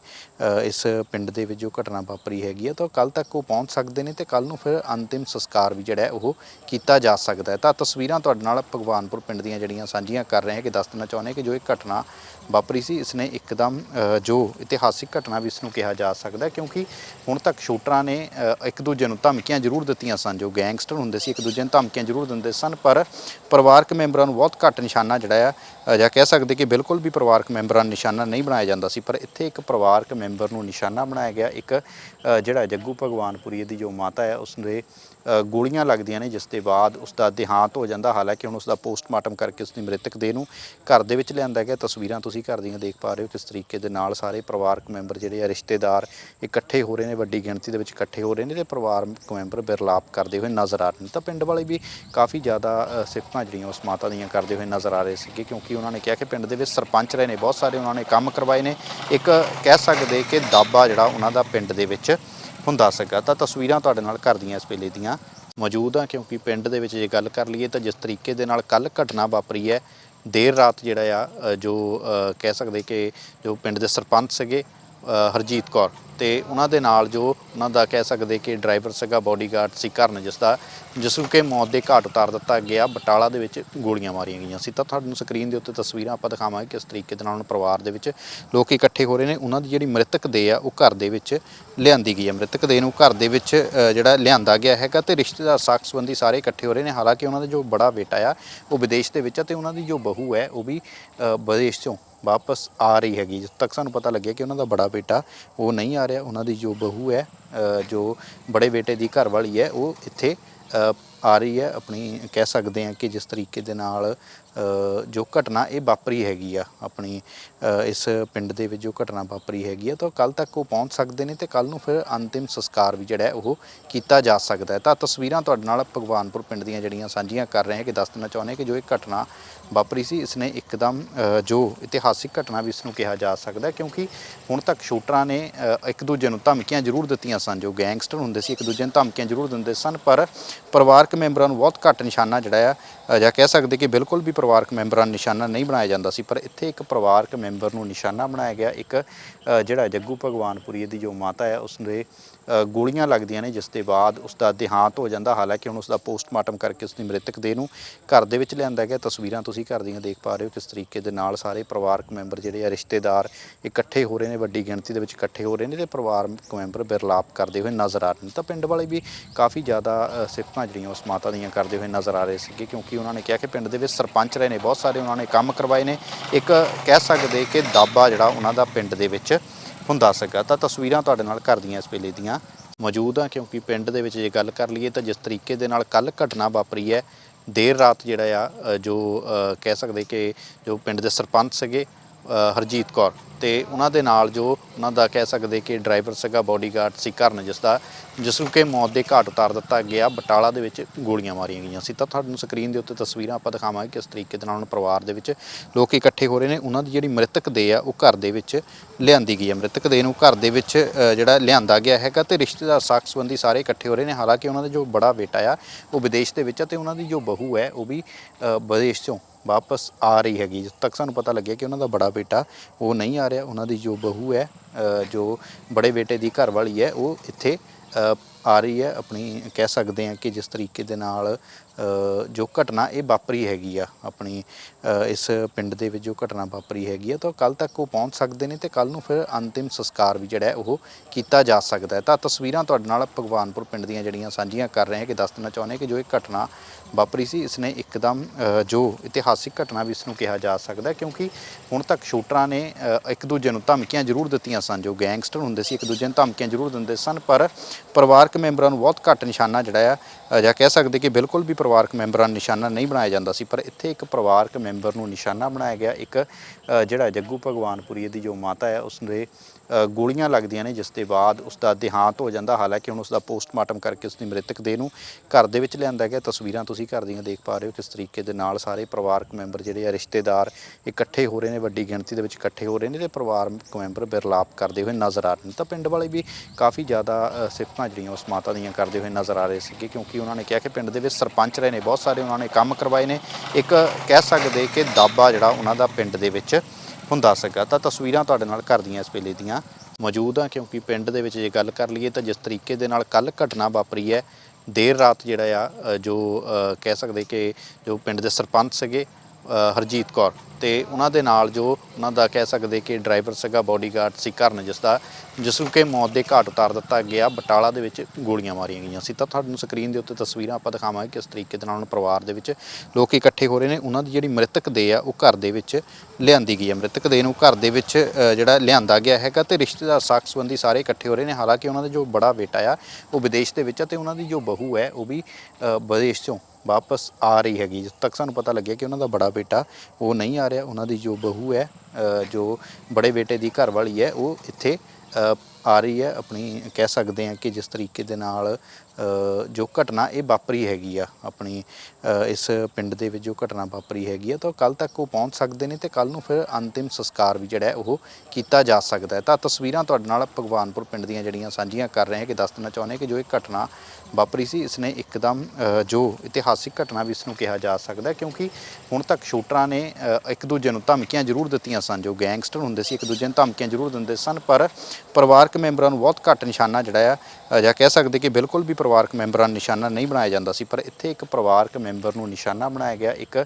[SPEAKER 1] ਇਸ ਪਿੰਡ ਦੇ ਵਿੱਚ ਜੋ ਘਟਨਾ ਵਾਪਰੀ ਹੈਗੀ ਆ, ਤਾਂ ਕੱਲ ਤੱਕ ਉਹ ਪਹੁੰਚ ਸਕਦੇ ਨੇ ਤੇ ਕੱਲ ਨੂੰ ਫਿਰ ਅੰਤਿਮ ਸੰਸਕਾਰ ਵੀ ਜਿਹੜਾ ਉਹ ਕੀਤਾ ਜਾ ਸਕਦਾ ਹੈ। ਤਾਂ ਤਸਵੀਰਾਂ ਤੁਹਾਡੇ ਨਾਲ ਭਗਵਾਨਪੁਰ ਪਿੰਡ ਦੀਆਂ ਜਿਹੜੀਆਂ ਸਾਂਝੀਆਂ ਕਰ ਰਹੇ ਹਾਂ ਕਿ ਦੱਸ ਦੇਣਾ ਚਾਹੁੰਦੇ ਕਿ ਜੋ ਇਹ ਘਟਨਾ ਵਾਪਰੀ ਸੀ, ਇਸ ਨੇ ਇੱਕਦਮ ਜੋ ਇਤਿਹਾਸਿਕ ਘਟਨਾ ਵੀ ਇਸ ਨੂੰ ਕਿਹਾ ਜਾ ਸਕਦਾ ਕਿਉਂਕਿ ਹੁਣ ਤੱਕ ਸ਼ੂਟਰਾਂ ਨੇ ਇੱਕ ਦੂਜੇ ਨੂੰ ਧਮਕੀਆਂ ਜ਼ਰੂਰ ਦਿੱਤੀਆਂ ਸਨ। ਜੋ ਗੈਂਗਸਟਰ ਹੁੰਦੇ ਸੀ ਇੱਕ ਦੂਜੇ ਨੂੰ ਧਮਕੀਆਂ ਜ਼ਰੂਰ ਦਿੰਦੇ ਸਨ, ਪਰ ਪਰਿਵਾਰਕ ਮੈਂਬਰਾਂ ਨੂੰ ਬਹੁਤ ਘੱਟ ਨਿਸ਼ਾਨਾ ਜਿਹੜਾ ਆ ਜਾਂ ਕਹਿ ਸਕਦੇ ਕਿ ਬਿਲਕੁਲ ਵੀ ਪਰਿਵਾਰਕ ਮੈਂਬਰਾਂ ਨੂੰ ਨਿਸ਼ਾਨਾ ਨਹੀਂ ਬਣਾਇਆ ਜਾਂਦਾ ਸੀ, ਪਰ ਇੱਥੇ ਇੱਕ ਪਰਿਵਾਰਕ ਮੈਂਬਰ ਨੂੰ ਨਿਸ਼ਾਨਾ ਬਣਾਇਆ ਗਿਆ। ਇੱਕ ਜਿਹੜਾ ਜੱਗੂ ਭਗਵਾਨਪੁਰੀ ਦੀ ਜੋ ਮਾਤਾ ਹੈ ਉਸ ਦੇ ਗੋਲੀਆਂ ਲੱਗਦੀਆਂ ਨੇ, ਜਿਸ ਦੇ ਬਾਅਦ ਉਸ ਦਾ ਦੇਹਾਂਤ ਹੋ ਜਾਂਦਾ। ਹਾਲਾਂਕਿ ਹੁਣ ਉਸ ਦਾ ਪੋਸਟਮਾਰਟਮ ਕਰਕੇ ਉਸ ਦੀ ਮ੍ਰਿਤਕ ਦੇਹ ਨੂੰ ਘਰ ਦੇ ਵਿੱਚ ਲਿਆਂਦਾ ਗਿਆ। ਤਸਵੀਰਾਂ ਤੁਸੀਂ ਘਰ ਦੀਆਂ ਦੇਖ ਪਾ ਰਹੇ ਹੋ। ਕਿਸ ਤਰੀਕੇ ਦੇ ਨਾਲ ਸਾਰੇ ਪਰਿਵਾਰਕ ਮੈਂਬਰ ਜਿਹੜੇ ਆ, ਰਿਸ਼ਤੇਦਾਰ ਇਕੱਠੇ ਹੋ ਰਹੇ ਨੇ, ਵੱਡੀ ਗਿਣਤੀ ਦੇ ਵਿੱਚ ਇਕੱਠੇ ਹੋ ਰਹੇ ਨੇ ਤੇ ਪਰਿਵਾਰਕ ਮੈਂਬਰ ਬਿਰਲਾਪ ਕਰਦੇ ਹੋਏ ਨਜ਼ਰ ਆ ਰਹੇ ਨੇ। ਤਾਂ ਪਿੰਡ ਵਾਲੇ ਵੀ ਕਾਫੀ ਜ਼ਿਆਦਾ ਸਿਫਤਾਂ ਜਿਹੜੀਆਂ ਉਸ ਮਾਤਾ ਦੀਆਂ ਕਰਦੇ ਹੋਏ ਨਜ਼ਰ ਆ ਰਹੇ ਸੀਗੇ, ਕਿਉਂਕਿ ਉਹਨਾਂ ਨੇ ਕਿਹਾ ਕਿ ਪਿੰਡ ਦੇ ਵਿੱਚ ਸਰਪੰਚ ਰਹੇ ਨੇ, ਬਹੁਤ ਸਾਰੇ ਉਹਨਾਂ ਨੇ ਕੰਮ ਕਰਵਾਏ ਨੇ। ਇੱਕ ਕਹਿ ਸਕਦੇ ਕਿ ਦਾਬਾ ਜਿਹੜਾ ਉਹਨਾਂ ਦਾ ਪਿੰਡ ਦੇ ਵਿੱਚ ਹੁੰਦਾ ਸੀਗਾ ਤਾਂ ਤਸਵੀਰਾਂ ਤੁਹਾਡੇ ਨਾਲ ਘਰ ਦੀਆਂ ਇਸ ਵੇਲੇ ਦੀਆਂ ਮੌਜੂਦ ਆ, ਕਿਉਂਕਿ ਪਿੰਡ ਦੇ ਵਿੱਚ ਜੇ ਗੱਲ ਕਰ ਲਈਏ ਤਾਂ ਜਿਸ ਤਰੀਕੇ ਦੇ ਨਾਲ ਕੱਲ ਘਟਨਾ ਵਾਪਰੀ ਹੈ, ਦੇਰ ਰਾਤ ਜਿਹੜਾ ਆ ਜੋ ਕਹਿ ਸਕਦੇ ਕਿ ਜੋ ਪਿੰਡ ਦੇ ਸਰਪੰਚ ਸੀਗੇ ਹਰਜੀਤ ਕੌਰ। ਤੇ ਉਹਨਾਂ ਦੇ ਨਾਲ ਜੋ ਉਹਨਾਂ ਦਾ ਕਹਿ ਸਕਦੇ ਕਿ ਡਰਾਈਵਰ ਸੀਗਾ ਬਾਡੀਗਾਰਡ ਸੀ ਕਰਨ ਜਿਸ ਦਾ ਜਿਸ ਨੂੰ ਕਿ ਮੌਤ ਦੇ ਘਾਟ ਉਤਾਰ ਦਿੱਤਾ ਗਿਆ, ਬਟਾਲਾ ਦੇ ਵਿੱਚ ਗੋਲੀਆਂ ਮਾਰੀਆਂ ਗਈਆਂ ਸੀ। ਤਾਂ ਤੁਹਾਨੂੰ ਸਕਰੀਨ ਦੇ ਉੱਤੇ ਤਸਵੀਰਾਂ ਆਪਾਂ ਦਿਖਾਵਾਂਗੇ ਕਿਸ ਤਰੀਕੇ ਦੇ ਨਾਲ ਉਹਨਾਂ ਪਰਿਵਾਰ ਦੇ ਵਿੱਚ ਲੋਕ ਇਕੱਠੇ ਹੋ ਰਹੇ ਨੇ। ਉਹਨਾਂ ਦੀ ਜਿਹੜੀ ਮ੍ਰਿਤਕ ਦੇ ਆ, ਉਹ ਘਰ ਦੇ ਵਿੱਚ ਲਿਆਂਦੀ ਗਈ ਹੈ ਮ੍ਰਿਤਕ ਦੇ ਨੂੰ ਘਰ ਦੇ ਵਿੱਚ ਜਿਹੜਾ ਲਿਆਂਦਾ ਗਿਆ ਹੈਗਾ ਤੇ ਰਿਸ਼ਤੇਦਾਰ ਸਾਖ ਸੰਬੰਧੀ ਸਾਰੇ ਇਕੱਠੇ ਹੋ ਰਹੇ ਨੇ। ਹਾਲਾਂਕਿ ਉਹਨਾਂ ਦਾ ਜੋ ਬੜਾ ਬੇਟਾ ਆ, ਉਹ ਵਿਦੇਸ਼ ਦੇ ਵਿੱਚ ਆ ਤੇ ਉਹਨਾਂ ਦੀ ਜੋ ਬਹੂ ਹੈ, ਉਹ ਵੀ ਵਿਦੇਸ਼ ਤੋਂ ਵਾਪਸ ਆ ਰਹੀ ਹੈਗੀ। ਜਦ ਤੱਕ ਸਾਨੂੰ ਪਤਾ ਲੱਗਿਆ ਕਿ ਉਹਨਾਂ ਦਾ ਬੜਾ ਬੇਟਾ ਉਹ ਨਹੀਂ ਆ ਰਿਹਾ, ਉਹਨਾਂ ਦੀ ਜੋ ਬਹੂ ਹੈ ਜੋ ਬੜੇ ਬੇਟੇ ਦੀ ਘਰ ਵਾਲੀ ਹੈ, ਉਹ ਇੱਥੇ ਆ ਰਹੀ ਹੈ। ਆਪਣੀ ਕਹਿ ਸਕਦੇ ਹਾਂ ਕਿ ਜਿਸ ਤਰੀਕੇ ਦੇ ਨਾਲ ਜੋ ਘਟਨਾ ਇਹ ਵਾਪਰੀ ਹੈਗੀ ਆ, ਆਪਣੀ ਇਸ ਪਿੰਡ ਦੇ ਵਿੱਚ ਜੋ ਘਟਨਾ ਵਾਪਰੀ ਹੈਗੀ ਆ, ਤਾਂ ਕੱਲ ਤੱਕ ਉਹ ਪਹੁੰਚ ਸਕਦੇ ਨੇ ਤੇ ਕੱਲ ਨੂੰ ਫਿਰ ਅੰਤਿਮ ਸੰਸਕਾਰ ਵੀ ਜਿਹੜਾ ਉਹ ਕੀਤਾ ਜਾ ਸਕਦਾ ਹੈ। ਤਾਂ ਤਸਵੀਰਾਂ ਤੁਹਾਡੇ ਨਾਲ ਭਗਵਾਨਪੁਰ ਪਿੰਡ ਦੀਆਂ ਜਿਹੜੀਆਂ ਸਾਂਝੀਆਂ ਕਰ ਰਹੇ ਹਾਂ ਕਿ ਦੱਸ ਦੇਣਾ ਚਾਹੁੰਦੇ ਕਿ ਜੋ ਇਹ ਘਟਨਾ ਵਾਪਰੀ ਸੀ, ਇਸ ਨੇ ਇੱਕਦਮ ਜੋ ਇਤਿਹਾਸਿਕ ਘਟਨਾ ਵੀ ਇਸ ਨੂੰ ਕਿਹਾ ਜਾ ਸਕਦਾ ਕਿਉਂਕਿ ਹੁਣ ਤੱਕ ਸ਼ੂਟਰਾਂ ਨੇ ਇੱਕ ਦੂਜੇ ਨੂੰ ਧਮਕੀਆਂ ਜ਼ਰੂਰ ਦਿੱਤੀਆਂ ਸਨ, ਜੋ ਗੈਂਗਸਟਰ ਹੁੰਦੇ ਸੀ ਇੱਕ ਦੂਜੇ ਨੂੰ ਧਮਕੀਆਂ ਜ਼ਰੂਰ ਦਿੰਦੇ ਸਨ, ਪਰ ਪਰਿਵਾਰਕ ਮੈਂਬਰਾਂ ਨੂੰ ਬਹੁਤ ਘੱਟ ਨਿਸ਼ਾਨਾ ਜਿਹੜਾ ਆ ਜਾਂ ਕਹਿ ਸਕਦੇ ਕਿ ਬਿਲਕੁਲ ਵੀ ਪਰਿਵਾਰਕ ਮੈਂਬਰਾਂ ਨੂੰ ਨਿਸ਼ਾਨਾ ਨਹੀਂ ਬਣਾਇਆ ਜਾਂਦਾ ਸੀ, ਪਰ ਇੱਥੇ ਇੱਕ ਪਰਿਵਾਰਕ ਮੈਂਬਰ ਨੂੰ ਨਿਸ਼ਾਨਾ ਬਣਾਇਆ ਗਿਆ। ਇੱਕ ਜਿਹੜਾ ਜੱਗੂ ਭਗਵਾਨਪੁਰੀ ਦੀ ਜੋ ਮਾਤਾ ਹੈ ਉਸ ਦੇ ਗੋਲੀਆਂ ਲੱਗਦੀਆਂ ਨੇ, ਜਿਸ ਦੇ ਬਾਅਦ ਉਸ ਦਾ ਦੇਹਾਂਤ ਹੋ ਜਾਂਦਾ। ਹਾਲਾਂਕਿ ਹੁਣ ਉਸ ਦਾ ਪੋਸਟਮਾਰਟਮ ਕਰਕੇ ਉਸ ਦੀ ਮ੍ਰਿਤਕ ਦੇਹ ਨੂੰ ਘਰ ਦੇ ਵਿੱਚ ਲਿਆਂਦਾ ਗਿਆ। ਤਸਵੀਰਾਂ ਤੁਸੀਂ ਘਰ ਦੀਆਂ ਦੇਖ ਪਾ ਰਹੇ ਹੋ ਕਿਸ ਤਰੀਕੇ ਦੇ ਨਾਲ ਸਾਰੇ ਪਰਿਵਾਰਕ ਮੈਂਬਰ ਜਿਹੜੇ ਆ, ਰਿਸ਼ਤੇਦਾਰ ਇਕੱਠੇ ਹੋ ਰਹੇ ਨੇ, ਵੱਡੀ ਗਿਣਤੀ ਦੇ ਵਿੱਚ ਇਕੱਠੇ ਹੋ ਰਹੇ ਨੇ ਤੇ ਪਰਿਵਾਰਕ ਮੈਂਬਰ ਬਿਰਲਾਪ ਕਰਦੇ ਹੋਏ ਨਜ਼ਰ ਆ ਰਹੇ ਨੇ। ਤਾਂ ਪਿੰਡ ਵਾਲੇ ਵੀ ਕਾਫੀ ਜ਼ਿਆਦਾ ਸਿਫਤਾਂ ਜਿਹੜੀਆਂ ਉਸ ਮਾਤਾ ਦੀਆਂ ਕਰਦੇ ਹੋਏ ਨਜ਼ਰ ਆ ਰਹੇ ਸੀਗੇ, ਕਿਉਂਕਿ ਉਹਨਾਂ ਨੇ ਕਿਹਾ ਕਿ ਪਿੰਡ ਦੇ ਵਿੱਚ ਸਰਪੰਚ ਰਹੇ ਨੇ, ਬਹੁਤ ਸਾਰੇ ਉਹਨਾਂ ਨੇ ਕੰਮ ਕਰਵਾਏ ਨੇ। ਇੱਕ ਕਹਿ ਸਕਦੇ ਕਿ ਦਾਬਾ ਜਿਹੜਾ ਉਹਨਾਂ ਦਾ ਪਿੰਡ ਦੇ ਵਿੱਚ ਹੁੰਦਾ ਸੀਗਾ ਤਾਂ ਤਸਵੀਰਾਂ ਤੁਹਾਡੇ ਨਾਲ ਘਰ ਦੀਆਂ ਇਸ ਵੇਲੇ ਦੀਆਂ ਮੌਜੂਦ ਆ, ਕਿਉਂਕਿ ਪਿੰਡ ਦੇ ਵਿੱਚ ਜੇ ਗੱਲ ਕਰ ਲਈਏ ਤਾਂ ਜਿਸ ਤਰੀਕੇ ਦੇ ਨਾਲ ਕੱਲ ਘਟਨਾ ਵਾਪਰੀ ਹੈ, ਦੇਰ ਰਾਤ ਜਿਹੜਾ ਆ ਜੋ ਕਹਿ ਸਕਦੇ ਕਿ ਜੋ ਪਿੰਡ ਦੇ ਸਰਪੰਚ ਸੀਗੇ ਹਰਜੀਤ ਕੌਰ। ਤੇ ਉਹਨਾਂ ਦੇ ਨਾਲ ਜੋ ਉਹਨਾਂ ਦਾ ਕਹਿ ਸਕਦੇ ਕਿ ਡਰਾਈਵਰ ਸੀਗਾ ਬਾਡੀਗਾਰਡ ਸੀ ਕਰਨ ਜਿਸ ਦਾ ਜਿਸ ਨੂੰ ਕਿ ਮੌਤ ਦੇ ਘਾਟ ਉਤਾਰ ਦਿੱਤਾ ਗਿਆ, ਬਟਾਲਾ ਦੇ ਵਿੱਚ ਗੋਲੀਆਂ ਮਾਰੀਆਂ ਗਈਆਂ ਸੀ। ਤਾਂ ਤੁਹਾਨੂੰ ਸਕਰੀਨ ਦੇ ਉੱਤੇ ਤਸਵੀਰਾਂ ਆਪਾਂ ਦਿਖਾਵਾਂਗੇ ਕਿਸ ਤਰੀਕੇ ਦੇ ਨਾਲ ਉਹਨਾਂ ਪਰਿਵਾਰ ਦੇ ਵਿੱਚ ਲੋਕ ਇਕੱਠੇ ਹੋ ਰਹੇ ਨੇ। ਉਹਨਾਂ ਦੀ ਜਿਹੜੀ ਮ੍ਰਿਤਕ ਦੇ ਆ, ਉਹ ਘਰ ਦੇ ਵਿੱਚ ਲਿਆਂਦੀ ਗਈ ਹੈ ਮ੍ਰਿਤਕ ਦੇ ਨੂੰ ਘਰ ਦੇ ਵਿੱਚ ਜਿਹੜਾ ਲਿਆਂਦਾ ਗਿਆ ਹੈਗਾ ਤੇ ਰਿਸ਼ਤੇਦਾਰ ਸਾਖ ਸੰਬੰਧੀ ਸਾਰੇ ਇਕੱਠੇ ਹੋ ਰਹੇ ਨੇ। ਹਾਲਾਂਕਿ ਉਹਨਾਂ ਦਾ ਜੋ ਬੜਾ ਬੇਟਾ ਆ, ਉਹ ਵਿਦੇਸ਼ ਦੇ ਵਿੱਚ ਆ ਤੇ ਉਹਨਾਂ ਦੀ ਜੋ ਬਹੂ ਹੈ, ਉਹ ਵੀ ਵਿਦੇਸ਼ ਤੋਂ ਵਾਪਸ ਆ ਰਹੀ ਹੈਗੀ। ਜਦੋਂ ਤੱਕ ਸਾਨੂੰ ਪਤਾ ਲੱਗਿਆ ਕਿ ਉਹਨਾਂ ਦਾ ਬੜਾ ਬੇਟਾ ਉਹ ਨਹੀਂ ਆ ਰਿਹਾ, ਉਹਨਾਂ ਦੀ ਜੋ ਬਹੂ ਹੈ ਜੋ ਬੜੇ ਬੇਟੇ ਦੀ ਘਰ ਵਾਲੀ ਹੈ, ਉਹ ਇੱਥੇ ਆ ਰਹੀ ਹੈ। ਆਪਣੀ ਕਹਿ ਸਕਦੇ ਹਾਂ ਕਿ ਜਿਸ ਤਰੀਕੇ ਦੇ ਨਾਲ ਜੋ ਘਟਨਾ ਇਹ ਵਾਪਰੀ ਹੈਗੀ ਆ, ਆਪਣੀ ਇਸ ਪਿੰਡ ਦੇ ਵਿੱਚ ਜੋ ਘਟਨਾ ਵਾਪਰੀ ਹੈਗੀ ਆ, ਤਾਂ ਕੱਲ ਤੱਕ ਉਹ ਪਹੁੰਚ ਸਕਦੇ ਨੇ ਤੇ ਕੱਲ ਨੂੰ ਫਿਰ ਅੰਤਿਮ ਸੰਸਕਾਰ ਵੀ ਜਿਹੜਾ ਉਹ ਕੀਤਾ ਜਾ ਸਕਦਾ ਹੈ। ਤਾਂ ਤਸਵੀਰਾਂ ਤੁਹਾਡੇ ਨਾਲ ਭਗਵਾਨਪੁਰ ਪਿੰਡ ਦੀਆਂ ਜਿਹੜੀਆਂ ਸਾਂਝੀਆਂ ਕਰ ਰਹੇ ਹਾਂ ਕਿ ਦੱਸ ਦੇਣਾ ਚਾਹੁੰਦੇ ਹਾਂ ਕਿ ਜੋ ਇਹ ਘਟਨਾ ਵਾਪਰੀ ਸੀ, ਇਸ ਨੇ ਇੱਕਦਮ ਜੋ ਇਤਿਹਾਸਿਕ ਘਟਨਾ ਵੀ ਇਸ ਨੂੰ ਕਿਹਾ ਜਾ ਸਕਦਾ ਕਿਉਂਕਿ ਹੁਣ ਤੱਕ ਸ਼ੂਟਰਾਂ ਨੇ ਇੱਕ ਦੂਜੇ ਨੂੰ ਧਮਕੀਆਂ ਜ਼ਰੂਰ ਦਿੱਤੀਆਂ ਸਨ, ਜੋ ਗੈਂਗਸਟਰ ਹੁੰਦੇ ਸੀ ਇੱਕ ਦੂਜੇ ਨੂੰ ਧਮਕੀਆਂ ਜ਼ਰੂਰ ਦਿੰਦੇ ਸਨ, ਪਰ ਪਰਿਵਾਰਕ ਮੈਂਬਰਾਂ ਨੂੰ ਬਹੁਤ ਘੱਟ ਨਿਸ਼ਾਨਾ ਜਿਹੜਾ ਆ ਜਾਂ ਕਹਿ ਸਕਦੇ ਕਿ ਬਿਲਕੁਲ ਵੀ ਪਰਿਵਾਰਕ ਮੈਂਬਰਾਂ ਨੂੰ ਨਿਸ਼ਾਨਾ ਨਹੀਂ ਬਣਾਇਆ ਜਾਂਦਾ ਸੀ, ਪਰ ਇੱਥੇ ਇੱਕ ਪਰਿਵਾਰਕ ਮੈਂਬਰ ਨੂੰ ਨਿਸ਼ਾਨਾ ਬਣਾਇਆ ਗਿਆ। ਇੱਕ ਜਿਹੜਾ ਜੱਗੂ ਭਗਵਾਨਪੁਰੀ ਦੀ ਜੋ ਮਾਤਾ ਹੈ ਉਸ ਦੇ ਗੋਲੀਆਂ ਲੱਗਦੀਆਂ ਨੇ, ਜਿਸ ਦੇ ਬਾਅਦ ਉਸ ਦਾ ਦੇਹਾਂਤ ਹੋ ਜਾਂਦਾ। ਹਾਲਾਂਕਿ ਹੁਣ ਉਸ ਦਾ ਪੋਸਟਮਾਰਟਮ ਕਰਕੇ ਉਸ ਦੀ ਮ੍ਰਿਤਕ ਦੇਹ ਨੂੰ ਘਰ ਦੇ ਵਿੱਚ ਲਿਆਂਦਾ ਗਿਆ। ਤਸਵੀਰਾਂ ਤੁਸੀਂ ਘਰ ਦੀਆਂ ਦੇਖ ਪਾ ਰਹੇ ਹੋ ਕਿਸ ਤਰੀਕੇ ਦੇ ਨਾਲ ਸਾਰੇ ਪਰਿਵਾਰਕ ਮੈਂਬਰ ਜਿਹੜੇ ਆ, ਰਿਸ਼ਤੇਦਾਰ ਇਕੱਠੇ ਹੋ ਰਹੇ ਨੇ, ਵੱਡੀ ਗਿਣਤੀ ਦੇ ਵਿੱਚ ਇਕੱਠੇ ਹੋ ਰਹੇ ਨੇ ਤੇ ਪਰਿਵਾਰਕ ਮੈਂਬਰ ਬਿਰਲਾਪ ਕਰਦੇ ਹੋਏ ਨਜ਼ਰ ਆ ਰਹੇ ਨੇ। ਤਾਂ ਪਿੰਡ ਵਾਲੇ ਵੀ ਕਾਫੀ ਜ਼ਿਆਦਾ ਸਿਫਤਾਂ ਜਿਹੜੀਆਂ ਉਸ ਮਾਤਾ ਦੀਆਂ ਕਰਦੇ ਹੋਏ ਨਜ਼ਰ ਆ ਰਹੇ ਸੀਗੇ, ਕਿਉਂਕਿ ਉਹਨਾਂ ਨੇ ਕਿਹਾ ਕਿ ਪਿੰਡ ਦੇ ਵਿੱਚ ਸਰਪੰਚ ਰਹੇ ਨੇ, ਬਹੁਤ ਸਾਰੇ ਉਹਨਾਂ ਨੇ ਕੰਮ ਕਰਵਾਏ ਨੇ। ਇੱਕ ਕਹਿ ਸਕਦੇ ਕਿ ਦਾਬਾ ਜਿਹੜਾ ਉਹਨਾਂ ਦਾ ਪਿੰਡ ਦੇ ਵਿੱਚ ਹੁੰਦਾ ਸੀਗਾ। ਤਾਂ ਤਸਵੀਰਾਂ ਤੁਹਾਡੇ ਨਾਲ ਘਰ ਦੀਆਂ ਇਸ ਵੇਲੇ ਦੀਆਂ ਮੌਜੂਦ ਆ, ਕਿਉਂਕਿ ਪਿੰਡ ਦੇ ਵਿੱਚ ਜੇ ਗੱਲ ਕਰ ਲਈਏ ਤਾਂ ਜਿਸ ਤਰੀਕੇ ਦੇ ਨਾਲ ਕੱਲ ਘਟਨਾ ਵਾਪਰੀ ਹੈ, ਦੇਰ ਰਾਤ ਜਿਹੜਾ ਆ ਜੋ ਕਹਿ ਸਕਦੇ ਕਿ ਜੋ ਪਿੰਡ ਦੇ ਸਰਪੰਚ ਸੀਗੇ ਹਰਜੀਤ ਕੌਰ। ਤੇ ਉਹਨਾਂ ਦੇ ਨਾਲ ਜੋ ਉਹਨਾਂ ਦਾ ਕਹਿ ਸਕਦੇ ਕਿ ਡਰਾਈਵਰ ਸੀਗਾ ਬਾਡੀਗਾਰਡ ਸੀ ਕਰਨ ਜਿਸ ਦਾ ਜਿਸ ਨੂੰ ਕਿ ਮੌਤ ਦੇ ਘਾਟ ਉਤਾਰ ਦਿੱਤਾ ਗਿਆ, ਬਟਾਲਾ ਦੇ ਵਿੱਚ ਗੋਲੀਆਂ ਮਾਰੀਆਂ ਗਈਆਂ ਸੀ। ਤਾਂ ਤੁਹਾਨੂੰ ਸਕਰੀਨ ਦੇ ਉੱਤੇ ਤਸਵੀਰਾਂ ਆਪਾਂ ਦਿਖਾਵਾਂਗੇ ਕਿਸ ਤਰੀਕੇ ਦੇ ਨਾਲ ਉਹਨਾਂ ਪਰਿਵਾਰ ਦੇ ਵਿੱਚ ਲੋਕ ਇਕੱਠੇ ਹੋ ਰਹੇ ਨੇ। ਉਹਨਾਂ ਦੀ ਜਿਹੜੀ ਮ੍ਰਿਤਕ ਦੇਹ ਆ, ਉਹ ਘਰ ਦੇ ਵਿੱਚ ਲਿਆਂਦੀ ਗਈ ਹੈ ਮ੍ਰਿਤਕ ਦੇਹ ਨੂੰ ਘਰ ਦੇ ਵਿੱਚ ਜਿਹੜਾ ਲਿਆਂਦਾ ਗਿਆ ਹੈਗਾ ਤੇ ਰਿਸ਼ਤੇਦਾਰ ਸਾਖ ਸੰਬੰਧੀ ਸਾਰੇ ਇਕੱਠੇ ਹੋ ਰਹੇ ਨੇ। ਹਾਲਾਂਕਿ ਉਹਨਾਂ ਦਾ ਜੋ ਬੜਾ ਬੇਟਾ ਆ, ਉਹ ਵਿਦੇਸ਼ ਦੇ ਵਿੱਚ ਆ ਤੇ ਉਹਨਾਂ ਦੀ ਜੋ ਬਹੂ ਹੈ, ਉਹ ਵੀ ਵਿਦੇਸ਼ ਤੋਂ ਵਾਪਸ ਆ ਰਹੀ ਹੈਗੀ। ਜਿਸ ਤੱਕ ਸਾਨੂੰ ਪਤਾ ਲੱਗਿਆ ਕਿ ਉਹਨਾਂ ਦਾ ਬੜਾ ਬੇਟਾ ਉਹ ਨਹੀਂ ਆ ਰਿਹਾ, ਉਹਨਾਂ ਦੀ ਜੋ ਬਹੂ ਹੈ ਜੋ ਬੜੇ ਬੇਟੇ ਦੀ ਘਰ ਵਾਲੀ ਹੈ, ਉਹ ਇੱਥੇ ਆ ਰਹੀ ਹੈ। ਆਪਣੀ ਕਹਿ ਸਕਦੇ ਹਾਂ ਕਿ ਜਿਸ ਤਰੀਕੇ ਦੇ ਨਾਲ ਜੋ ਘਟਨਾ ਇਹ ਵਾਪਰੀ ਹੈਗੀ ਆ, ਆਪਣੀ ਇਸ ਪਿੰਡ ਦੇ ਵਿੱਚ ਜੋ ਘਟਨਾ ਵਾਪਰੀ ਹੈਗੀ ਆ, ਤਾਂ ਕੱਲ ਤੱਕ ਉਹ ਪਹੁੰਚ ਸਕਦੇ ਨੇ ਤੇ ਕੱਲ ਨੂੰ ਫਿਰ ਅੰਤਿਮ ਸੰਸਕਾਰ ਵੀ ਜਿਹੜਾ ਉਹ ਕੀਤਾ ਜਾ ਸਕਦਾ ਹੈ। ਤਾਂ ਤਸਵੀਰਾਂ ਤੁਹਾਡੇ ਨਾਲ ਭਗਵਾਨਪੁਰ ਪਿੰਡ ਦੀਆਂ ਜਿਹੜੀਆਂ ਸਾਂਝੀਆਂ ਕਰ ਰਹੇ ਹਾਂ, ਕਿ ਦੱਸ ਦੇਣਾ ਚਾਹੁੰਦੇ ਕਿ ਜੋ ਇਹ ਘਟਨਾ ਵਾਪਰੀ ਸੀ, ਇਸ ਨੇ ਇੱਕਦਮ ਜੋ ਇਤਿਹਾਸਿਕ ਘਟਨਾ ਵੀ ਇਸ ਨੂੰ ਕਿਹਾ ਜਾ ਸਕਦਾ ਕਿਉਂਕਿ ਹੁਣ ਤੱਕ ਸ਼ੂਟਰਾਂ ਨੇ ਇੱਕ ਦੂਜੇ ਨੂੰ ਧਮਕੀਆਂ ਜ਼ਰੂਰ ਦਿੱਤੀਆਂ ਸਨ ਜੋ ਗੈਂਗਸਟਰ ਹੁੰਦੇ ਸੀ, ਇੱਕ ਦੂਜੇ ਨੂੰ ਧਮਕੀਆਂ ਜ਼ਰੂਰ ਦਿੰਦੇ ਸਨ, ਪਰ ਪਰਿਵਾਰਕ ਮੈਂਬਰਾਂ ਨੂੰ ਬਹੁਤ ਘੱਟ ਨਿਸ਼ਾਨਾ ਜਿਹੜਾ ਆ ਜਾਂ ਕਹਿ ਸਕਦੇ ਕਿ ਬਿਲਕੁਲ ਵੀ ਪਰਿਵਾਰਕ ਮੈਂਬਰਾਂ ਨੂੰ ਨਿਸ਼ਾਨਾ ਨਹੀਂ ਬਣਾਇਆ ਜਾਂਦਾ ਸੀ, ਪਰ ਇੱਥੇ ਇੱਕ ਪਰਿਵਾਰਕ ਮੈਂਬਰ ਨੂੰ ਨਿਸ਼ਾਨਾ ਬਣਾਇਆ ਗਿਆ। ਇੱਕ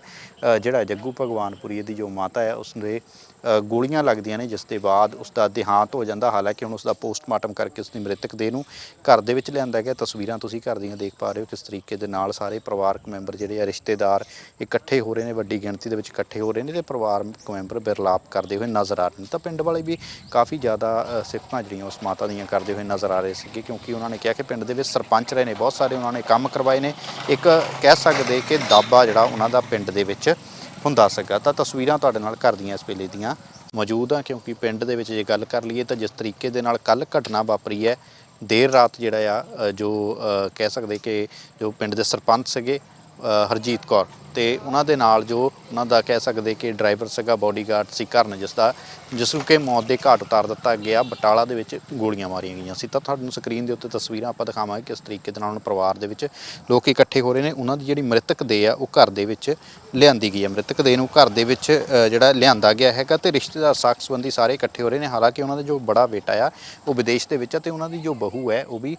[SPEAKER 1] ਜਿਹੜਾ ਜੱਗੂ ਭਗਵਾਨਪੁਰੀ ਦੀ ਜੋ ਮਾਤਾ ਹੈ ਉਸ ਦੇ ਗੋਲੀਆਂ ਲੱਗਦੀਆਂ ਨੇ, ਜਿਸ ਦੇ ਬਾਅਦ ਉਸ ਦਾ ਦੇਹਾਂਤ ਹੋ ਜਾਂਦਾ। ਹਾਲਾਂਕਿ ਹੁਣ ਉਸ ਦਾ ਪੋਸਟਮਾਰਟਮ ਕਰਕੇ ਉਸ ਦੀ ਮ੍ਰਿਤਕ ਦੇਹ ਨੂੰ ਘਰ ਦੇ ਵਿੱਚ ਲਿਆਂਦਾ ਗਿਆ। ਤਸਵੀਰਾਂ ਤੁਸੀਂ ਘਰ ਦੀਆਂ ਦੇਖ ਪਾ ਰਹੇ ਹੋ ਕਿਸ ਤਰੀਕੇ ਦੇ ਨਾਲ ਸਾਰੇ ਪਰਿਵਾਰਕ ਮੈਂਬਰ ਜਿਹੜੇ ਆ ਰਿਸ਼ਤੇਦਾਰ ਇਕੱਠੇ ਹੋ ਰਹੇ ਨੇ, ਵੱਡੀ ਗਿਣਤੀ ਦੇ ਵਿੱਚ ਇਕੱਠੇ ਹੋ ਰਹੇ ਨੇ ਤੇ ਪਰਿਵਾਰਕ ਮੈਂਬਰ ਬਿਰਲਾਪ ਕਰਦੇ ਹੋਏ ਨਜ਼ਰ ਆ ਰਹੇ ਨੇ। ਤਾਂ ਪਿੰਡ ਵਾਲੇ ਵੀ ਕਾਫੀ ਜ਼ਿਆਦਾ ਸਿਫਤਾਂ ਜਿਹੜੀਆਂ ਉਸ ਮਾਤਾ ਦੀਆਂ ਕਰਦੇ ਹੋਏ ਨਜ਼ਰ ਆ ਰਹੇ ਸੀਗੇ, ਕਿਉਂਕਿ ਉਹਨਾਂ ਨੇ ਕਿਹਾ ਕਿ ਪਿੰਡ ਦੇ ਵਿੱਚ ਸਰਪੰਚ ਰਹੇ ਨੇ, ਬਹੁਤ ਸਾਰੇ ਉਹਨਾਂ ਨੇ ਕੰਮ ਕਰਵਾਏ ਨੇ। ਇੱਕ ਕਹਿ ਸਕਦੇ ਕਿ ਦਾਬਾ ਜਿਹੜਾ ਉਹਨਾਂ ਦਾ ਪਿੰਡ ਦੇ ਵਿੱਚ ਹੁੰਦਾ ਸੀਗਾ। ਤਾਂ ਤਸਵੀਰਾਂ ਤੁਹਾਡੇ ਨਾਲ ਘਰ ਦੀਆਂ ਇਸ ਵੇਲੇ ਦੀਆਂ ਮੌਜੂਦ ਆ, ਕਿਉਂਕਿ ਪਿੰਡ ਦੇ ਵਿੱਚ ਜੇ ਗੱਲ ਕਰ ਲਈਏ ਤਾਂ ਜਿਸ ਤਰੀਕੇ ਦੇ ਨਾਲ ਕੱਲ ਘਟਨਾ ਵਾਪਰੀ ਹੈ, ਦੇਰ ਰਾਤ ਜਿਹੜਾ ਆ ਜੋ ਕਹਿ ਸਕਦੇ ਕਿ ਜੋ ਪਿੰਡ ਦੇ ਸਰਪੰਚ ਸੀਗੇ ਹਰਜੀਤ ਕੌਰ। ਤੇ ਉਹਨਾਂ ਦੇ ਨਾਲ ਜੋ ਉਹਨਾਂ ਦਾ ਕਹਿ ਸਕਦੇ ਕਿ ਡਰਾਈਵਰ ਸੀਗਾ ਬਾਡੀਗਾਰਡ ਸੀ ਕਰਨ ਜਿਸ ਦਾ ਜਿਸ ਨੂੰ ਕਿ ਮੌਤ ਦੇ ਘਾਟ ਉਤਾਰ ਦਿੱਤਾ ਗਿਆ। ਬਟਾਲਾ ਦੇ ਵਿੱਚ ਗੋਲੀਆਂ ਮਾਰੀਆਂ ਗਈਆਂ ਸੀ। ਤਾਂ ਤੁਹਾਨੂੰ ਸਕਰੀਨ ਦੇ ਉੱਤੇ ਤਸਵੀਰਾਂ ਆਪਾਂ ਦਿਖਾਵਾਂਗੇ ਕਿਸ ਤਰੀਕੇ ਦੇ ਨਾਲ ਉਹਨਾਂ ਪਰਿਵਾਰ ਦੇ ਵਿੱਚ ਲੋਕ ਇਕੱਠੇ ਹੋ ਰਹੇ ਨੇ। ਉਹਨਾਂ ਦੀ ਜਿਹੜੀ ਮ੍ਰਿਤਕ ਦੇਹ ਆ, ਉਹ ਘਰ ਦੇ ਵਿੱਚ ਲਿਆਂਦੀ ਗਈ ਹੈ ਮ੍ਰਿਤਕ ਦੇਹ ਨੂੰ ਘਰ ਦੇ ਵਿੱਚ ਜਿਹੜਾ ਲਿਆਂਦਾ ਗਿਆ ਹੈਗਾ ਤੇ ਰਿਸ਼ਤੇਦਾਰ ਸਾਖ ਸੰਬੰਧੀ ਸਾਰੇ ਇਕੱਠੇ ਹੋ ਰਹੇ ਨੇ। ਹਾਲਾਂਕਿ ਉਹਨਾਂ ਦਾ ਜੋ ਬੜਾ ਬੇਟਾ ਆ, ਉਹ ਵਿਦੇਸ਼ ਦੇ ਵਿੱਚ ਆ ਤੇ ਉਹਨਾਂ ਦੀ ਜੋ ਬਹੂ ਹੈ, ਉਹ ਵੀ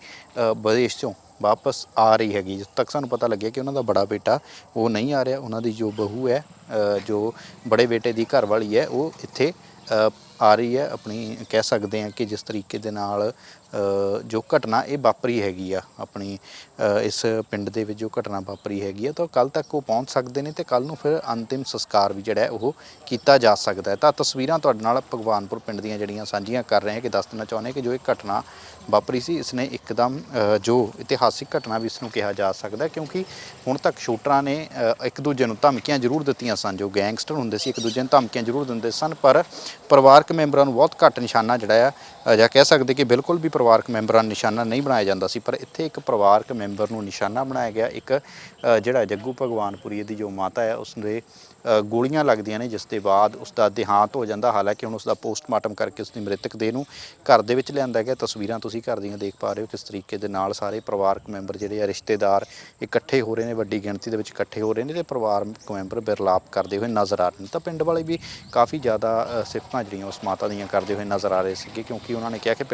[SPEAKER 1] ਵਿਦੇਸ਼ ਤੋਂ ਵਾਪਸ ਆ ਰਹੀ ਹੈਗੀ। ਜਿਸ ਤੱਕ ਸਾਨੂੰ ਪਤਾ ਲੱਗਿਆ ਕਿ ਉਹਨਾਂ ਦਾ ਬੜਾ ਬੇਟਾ ਉਹ ਨਹੀਂ ਆ ਰਿਹਾ, ਉਹਨਾਂ ਦੀ ਜੋ ਬਹੂ ਹੈ ਜੋ ਬੜੇ ਬੇਟੇ ਦੀ ਘਰ ਵਾਲੀ ਹੈ, ਉਹ ਇੱਥੇ ਆ ਰਹੀ ਹੈ। ਆਪਣੀ ਕਹਿ ਸਕਦੇ ਹਾਂ ਕਿ ਜਿਸ ਤਰੀਕੇ ਦੇ ਨਾਲ ਜੋ ਘਟਨਾ ਇਹ ਵਾਪਰੀ ਹੈਗੀ ਆ, ਆਪਣੀ ਇਸ ਪਿੰਡ ਦੇ ਵਿੱਚ ਜੋ ਘਟਨਾ ਵਾਪਰੀ ਹੈਗੀ ਆ, ਤਾਂ ਕੱਲ ਤੱਕ ਉਹ ਪਹੁੰਚ ਸਕਦੇ ਨੇ ਤੇ ਕੱਲ ਨੂੰ ਫਿਰ ਅੰਤਿਮ ਸੰਸਕਾਰ ਵੀ ਜਿਹੜਾ ਉਹ ਕੀਤਾ ਜਾ ਸਕਦਾ ਹੈ। ਤਾਂ ਤਸਵੀਰਾਂ ਤੁਹਾਡੇ ਨਾਲ ਭਗਵਾਨਪੁਰ ਪਿੰਡ ਦੀਆਂ ਜਿਹੜੀਆਂ ਸਾਂਝੀਆਂ ਕਰ ਰਹੇ ਹਾਂ ਕਿ ਦੱਸ ਦੇਣਾ ਚਾਹੁੰਦੇ ਹਾਂ ਕਿ ਜੋ ਇਹ ਘਟਨਾ ਵਾਪਰੀ ਸੀ, ਇਸ ਨੇ ਇੱਕਦਮ ਜੋ ਇਤਿਹਾਸਿਕ ਘਟਨਾ ਵੀ ਇਸ ਨੂੰ ਕਿਹਾ ਜਾ ਸਕਦਾ ਕਿਉਂਕਿ ਹੁਣ ਤੱਕ ਸ਼ੂਟਰਾਂ ਨੇ ਇੱਕ ਦੂਜੇ ਨੂੰ ਧਮਕੀਆਂ ਜ਼ਰੂਰ ਦਿੱਤੀਆਂ ਸਨ, ਜੋ ਗੈਂਗਸਟਰ ਹੁੰਦੇ ਸੀ ਇੱਕ ਦੂਜੇ ਨੂੰ ਧਮਕੀਆਂ ਜ਼ਰੂਰ ਦਿੰਦੇ ਸਨ, ਪਰ ਪਰਿਵਾਰਕ ਮੈਂਬਰਾਂ ਨੂੰ ਬਹੁਤ ਘੱਟ ਨਿਸ਼ਾਨਾ ਜਿਹੜਾ ਆ ਜਾਂ ਕਹਿ ਸਕਦੇ ਕਿ ਬਿਲਕੁਲ ਵੀ ਪਰਿਵਾਰਕ ਮੈਂਬਰਾਂ ਨੂੰ ਨਿਸ਼ਾਨਾ ਨਹੀਂ ਬਣਾਇਆ ਜਾਂਦਾ ਸੀ, ਪਰ ਇੱਥੇ ਇੱਕ ਪਰਿਵਾਰਕ ਮੈਂਬਰ ਨੂੰ ਨਿਸ਼ਾਨਾ ਬਣਾਇਆ ਗਿਆ। ਇੱਕ ਜਿਹੜਾ ਜੱਗੂ ਭਗਵਾਨਪੁਰੀ ਦੀ ਜੋ ਮਾਤਾ ਹੈ ਉਸ ਦੇ ਗੋਲੀਆਂ ਲੱਗਦੀਆਂ ਨੇ, ਜਿਸ ਦੇ ਬਾਅਦ ਉਸ ਦਾ ਦੇਹਾਂਤ ਹੋ ਜਾਂਦਾ। ਹਾਲਾਂਕਿ ਹੁਣ ਉਸ ਦਾ ਪੋਸਟਮਾਰਟਮ ਕਰਕੇ ਉਸ ਦੀ ਮ੍ਰਿਤਕ ਦੇਹ ਨੂੰ ਘਰ ਦੇ ਵਿੱਚ ਲਿਆਂਦਾ ਗਿਆ। ਤਸਵੀਰਾਂ ਤੁਸੀਂ ਘਰ ਦੀਆਂ ਦੇਖ ਪਾ ਰਹੇ ਹੋ ਕਿਸ ਤਰੀਕੇ ਦੇ ਨਾਲ ਸਾਰੇ ਪਰਿਵਾਰਕ ਮੈਂਬਰ ਜਿਹੜੇ ਆ, ਰਿਸ਼ਤੇਦਾਰ ਇਕੱਠੇ ਹੋ ਰਹੇ ਨੇ, ਵੱਡੀ ਗਿਣਤੀ ਦੇ ਵਿੱਚ ਇਕੱਠੇ ਹੋ ਰਹੇ ਨੇ ਤੇ ਪਰਿਵਾਰਕ ਮੈਂਬਰ ਬਿਰਲਾਪ ਕਰਦੇ ਹੋਏ ਨਜ਼ਰ ਆ ਰਹੇ ਨੇ। ਤਾਂ ਪਿੰਡ ਵਾਲੇ ਵੀ ਕਾਫੀ ਜ਼ਿਆਦਾ ਸਿਫਤਾਂ ਜਿਹੜੀਆਂ ਉਸ ਮਾਤਾ ਦੀਆਂ ਕਰਦੇ ਹੋਏ ਨਜ਼ਰ ਆ ਰਹੇ ਸੀਗੇ, ਕਿਉਂਕਿ ਉਹਨਾਂ ਨੇ ਕਿਹਾ ਕਿ ਪਿੰਡ